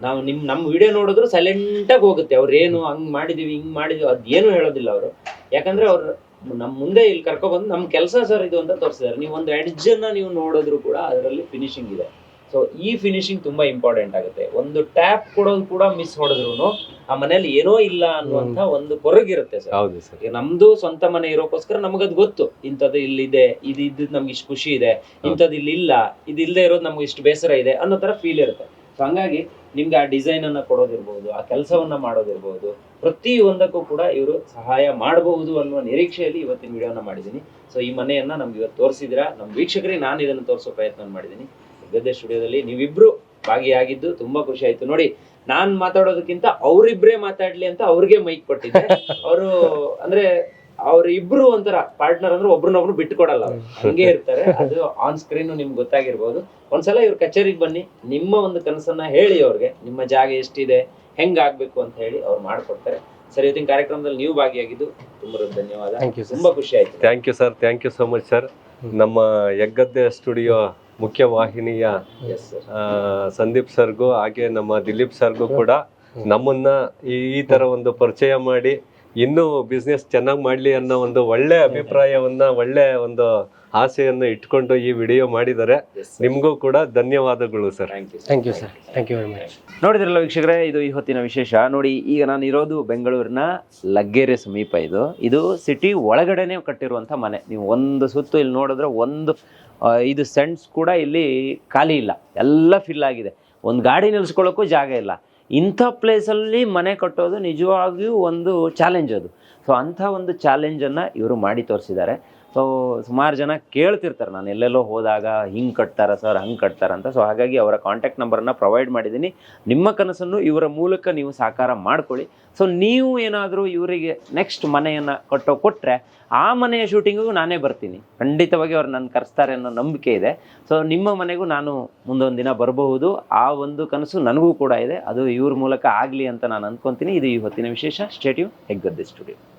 ನಾವು ನಿಮ್ ನಮ್ಮ ವಿಡಿಯೋ ನೋಡಿದ್ರು ಸೈಲೆಂಟಾಗಿ ಹೋಗುತ್ತೆ. ಅವ್ರು ಏನು ಹಂಗ್ ಮಾಡಿದೀವಿ ಹಿಂಗ್ ಮಾಡಿದೀವಿ ಅದೇನು ಹೇಳೋದಿಲ್ಲ ಅವರು. ಯಾಕಂದ್ರೆ ಅವ್ರು ನಮ್ಮ ಮುಂದೆ ಇಲ್ಲಿ ಕರ್ಕೊಬಂದು ನಮ್ಮ ಕೆಲಸ ಸರ್ ಇದು ಅಂತ ತೋರಿಸಿದ್ದಾರೆ. ನೀವು ಒಂದು ಎಡ್ಜ್ ಅನ್ನ ನೀವು ನೋಡಿದ್ರು ಕೂಡ ಅದರಲ್ಲಿ ಫಿನಿಶಿಂಗ್ ಇದೆ. ಸೊ ಈ ಫಿನಿಶಿಂಗ್ ತುಂಬಾ ಇಂಪಾರ್ಟೆಂಟ್ ಆಗುತ್ತೆ. ಒಂದು ಟ್ಯಾಪ್ ಕೊಡೋದು ಕೂಡ ಮಿಸ್ ಹೊಡೆದ್ರು ಆ ಮನೇಲಿ ಏನೋ ಇಲ್ಲ ಅನ್ನುವಂತ ಒಂದು ಕೊರಗಿರುತ್ತೆ ಸರ್. ಹೌದು ಸರ್. ನಮ್ದು ಸ್ವಂತ ಮನೆ ಇರೋಕ್ಕೋಸ್ಕರ ನಮಗದ್ ಗೊತ್ತು. ಇಂಥದ್ದು ಇಲ್ಲಿದೆ ಇದು ಇದ್ದಿದ್ ನಮ್ಗೆ ಇಷ್ಟು ಖುಷಿ ಇದೆ ಇಂಥದ್ದು ಇಲ್ಲಿ ಇಲ್ಲ ಇದು ಇಲ್ಲದೆ ಇರೋದು ನಮ್ಗೆ ಇಷ್ಟು ಬೇಸರ ಇದೆ ಅನ್ನೋ ತರ ಫೀಲ್ ಇರುತ್ತೆ. ಸೊ ಹಂಗಾಗಿ ನಿಮ್ಗೆ ಆ ಡಿಸೈನ್ ಅನ್ನ ಕೊಡೋದಿರ್ಬೋದು ಆ ಕೆಲಸವನ್ನ ಮಾಡೋದಿರ್ಬೋದು ಪ್ರತಿ ಒಂದಕ್ಕೂ ಕೂಡ ಇವರು ಸಹಾಯ ಮಾಡಬಹುದು ಅನ್ನುವ ನಿರೀಕ್ಷೆಯಲ್ಲಿ ಇವತ್ತಿನ ವಿಡಿಯೋನ ಮಾಡಿದ್ದೀನಿ. ಸೊ ಈ ಮನೆಯನ್ನ ನಮ್ಗೆ ಇವತ್ತು ತೋರಿಸಿದಿರಾ ನಮ್ಮ ವೀಕ್ಷಕರಿಗೆ ನಾನು ಇದನ್ನು ತೋರಿಸೋ ಪ್ರಯತ್ನ ಮಾಡಿದ್ದೀನಿ. ಗದ್ದೆ ಸ್ಟುಡಿಯೋದಲ್ಲಿ ನೀವಿಬ್ರು ಭಾಗಿಯಾಗಿದ್ದು ತುಂಬಾ ಖುಷಿ ಆಯ್ತು. ನೋಡಿ, ನಾನ್ ಮಾತಾಡೋದಕ್ಕಿಂತ ಅವರಿಬ್ರೇ ಮಾತಾಡ್ಲಿ ಅಂತ ಅವ್ರಿಗೆ ಮೈಕ್ ಕೊಟ್ಟಿದ್ದೆ. ಅವರು ಅಂದ್ರೆ ಅವ್ರ ಇಬ್ರು ಒಂಥರ ಪಾರ್ಟ್ನರ್ ಅಂದ್ರೆ ಒಬ್ರನ್ನೊಬ್ರು ಬಿಟ್ಕೊಡಲ್ಲ ಕೊಡಲ್ಲ ಹಂಗೆ ಇರ್ತಾರೆ. ಅದು ಆನ್ ಸ್ಕ್ರೀನ್ ನಿಮ್ಗೆ ಗೊತ್ತಾಗಿರ್ಬೋದು. ಒಂದ್ಸಲ ಇವ್ರ ಕಚೇರಿಗೆ ಬನ್ನಿ. ನಿಮ್ಮ ಒಂದು ಕನಸನ್ನ ಹೇಳಿ ಅವ್ರಿಗೆ. ನಿಮ್ಮ ಜಾಗ ಎಷ್ಟಿದೆ? ಹೆಂಗ್ ಆಗ್ಬೇಕು ಅಂತ ಹೇಳಿ ಅವ್ರು ಮಾಡ್ಕೊಡ್ತಾರೆ. ಸರ್ ಇವತ್ತಿನ ಕಾರ್ಯಕ್ರಮದಲ್ಲಿ ನೀವು ಭಾಗಿಯಾಗಿದ್ದು ತುಂಬಾ ಧನ್ಯವಾದ. ಥ್ಯಾಂಕ್ ಯು ಸರ್ ತುಂಬಾ ಖುಷಿ ಆಯ್ತು. Thank you sir thank you so much sir ನಮ್ಮ ಯಗ್ಗದ್ದೆ ಸ್ಟುಡಿಯೋ ಮುಖ್ಯ ವಾಹಿನಿಯ ಎಸ್ ಸರ್ ಆ, ಸಂದೀಪ್ ಸರ್ಗೂ ಹಾಗೆ ನಮ್ಮ ದಿಲೀಪ್ ಸರ್ಗೂ ಕೂಡ ನಮ್ಮನ್ನ ಈ ಈ ತರ ಒಂದು ಪರಿಚಯ ಮಾಡಿ ಇನ್ನೂ ಬಿಸ್ನೆಸ್ ಚೆನ್ನಾಗಿ ಮಾಡ್ಲಿ ಅನ್ನೋ ಒಂದು ಒಳ್ಳೆ ಅಭಿಪ್ರಾಯವನ್ನ ಒಳ್ಳೆ ಒಂದು ಆಸೆಯನ್ನು ಇಟ್ಕೊಂಡು ಈ ವಿಡಿಯೋ ಮಾಡಿದ್ದಾರೆ ನಿಮಗೂ ಕೂಡ ಧನ್ಯವಾದಗಳು sir thank you sir thank you very much ನೋಡಿದ್ರಲ್ಲ ವೀಕ್ಷಕರೇ ಇದು ಈ ಹೊತ್ತಿನ ವಿಶೇಷ. ನೋಡಿ ಈಗ ನಾನು ಇರೋದು ಬೆಂಗಳೂರಿನ ಲಗ್ಗೆರೆ ಸಮೀಪ ಇದು. ಇದು ಸಿಟಿ ಒಳಗಡೆನೆ ಕಟ್ಟಿರುವಂಥ ಮನೆ. ನೀವು ಒಂದು ಸುತ್ತು ಇಲ್ಲಿ ನೋಡಿದ್ರೆ ಒಂದು ಇದು ಸೆಂಟ್ಸ್ ಕೂಡ ಇಲ್ಲಿ ಖಾಲಿ ಇಲ್ಲ. ಎಲ್ಲ ಫಿಲ್ ಆಗಿದೆ. ಒಂದು ಗಾಡಿ ನಿಲ್ಲಿಸ್ಕೊಳ್ಳೋಕ್ಕೂ ಜಾಗ ಇಲ್ಲ. ಇಂಥ ಪ್ಲೇಸಲ್ಲಿ ಮನೆ ಕಟ್ಟೋದು ನಿಜವಾಗಿಯೂ ಒಂದು ಚಾಲೆಂಜ್ ಅದು. ಸೊ ಅಂಥ ಒಂದು ಚಾಲೆಂಜನ್ನು ಇವರು ಮಾಡಿ ತೋರಿಸಿದ್ದಾರೆ. ಸೊ ಸುಮಾರು ಜನ ಕೇಳ್ತಿರ್ತಾರೆ. ನಾನು ಎಲ್ಲೆಲ್ಲೋ ಹೋದಾಗ ಹಿಂಗೆ ಕಟ್ತಾರ ಸರ್, ಹಂಗೆ ಕಟ್ತಾರ ಅಂತ. ಸೊ ಹಾಗಾಗಿ ಅವರ ಕಾಂಟ್ಯಾಕ್ಟ್ ನಂಬರನ್ನು ಪ್ರೊವೈಡ್ ಮಾಡಿದ್ದೀನಿ. ನಿಮ್ಮ ಕನಸನ್ನು ಇವರ ಮೂಲಕ ನೀವು ಸಾಕಾರ ಮಾಡ್ಕೊಳ್ಳಿ. ಸೊ ನೀವು ಏನಾದರೂ ಇವರಿಗೆ ನೆಕ್ಸ್ಟ್ ಮನೆಯನ್ನು ಕಟ್ಟೋ ಕೊಟ್ಟರೆ ಆ ಮನೆಯ ಶೂಟಿಂಗಿಗೂ ನಾನೇ ಬರ್ತೀನಿ. ಖಂಡಿತವಾಗಿ ಅವ್ರು ನನ್ನ ಕರೆಸ್ತಾರೆ ಅನ್ನೋ ನಂಬಿಕೆ ಇದೆ. ಸೊ ನಿಮ್ಮ ಮನೆಗೂ ನಾನು ಮುಂದೊಂದು ದಿನ ಬರಬಹುದು. ಆ ಒಂದು ಕನಸು ನನಗೂ ಕೂಡ ಇದೆ. ಅದು ಇವ್ರ ಮೂಲಕ ಆಗಲಿ ಅಂತ ನಾನು ಅಂದ್ಕೊತೀನಿ ಇದು ಈ ಹೊತ್ತಿನ ವಿಶೇಷ. Statue Heggadde studio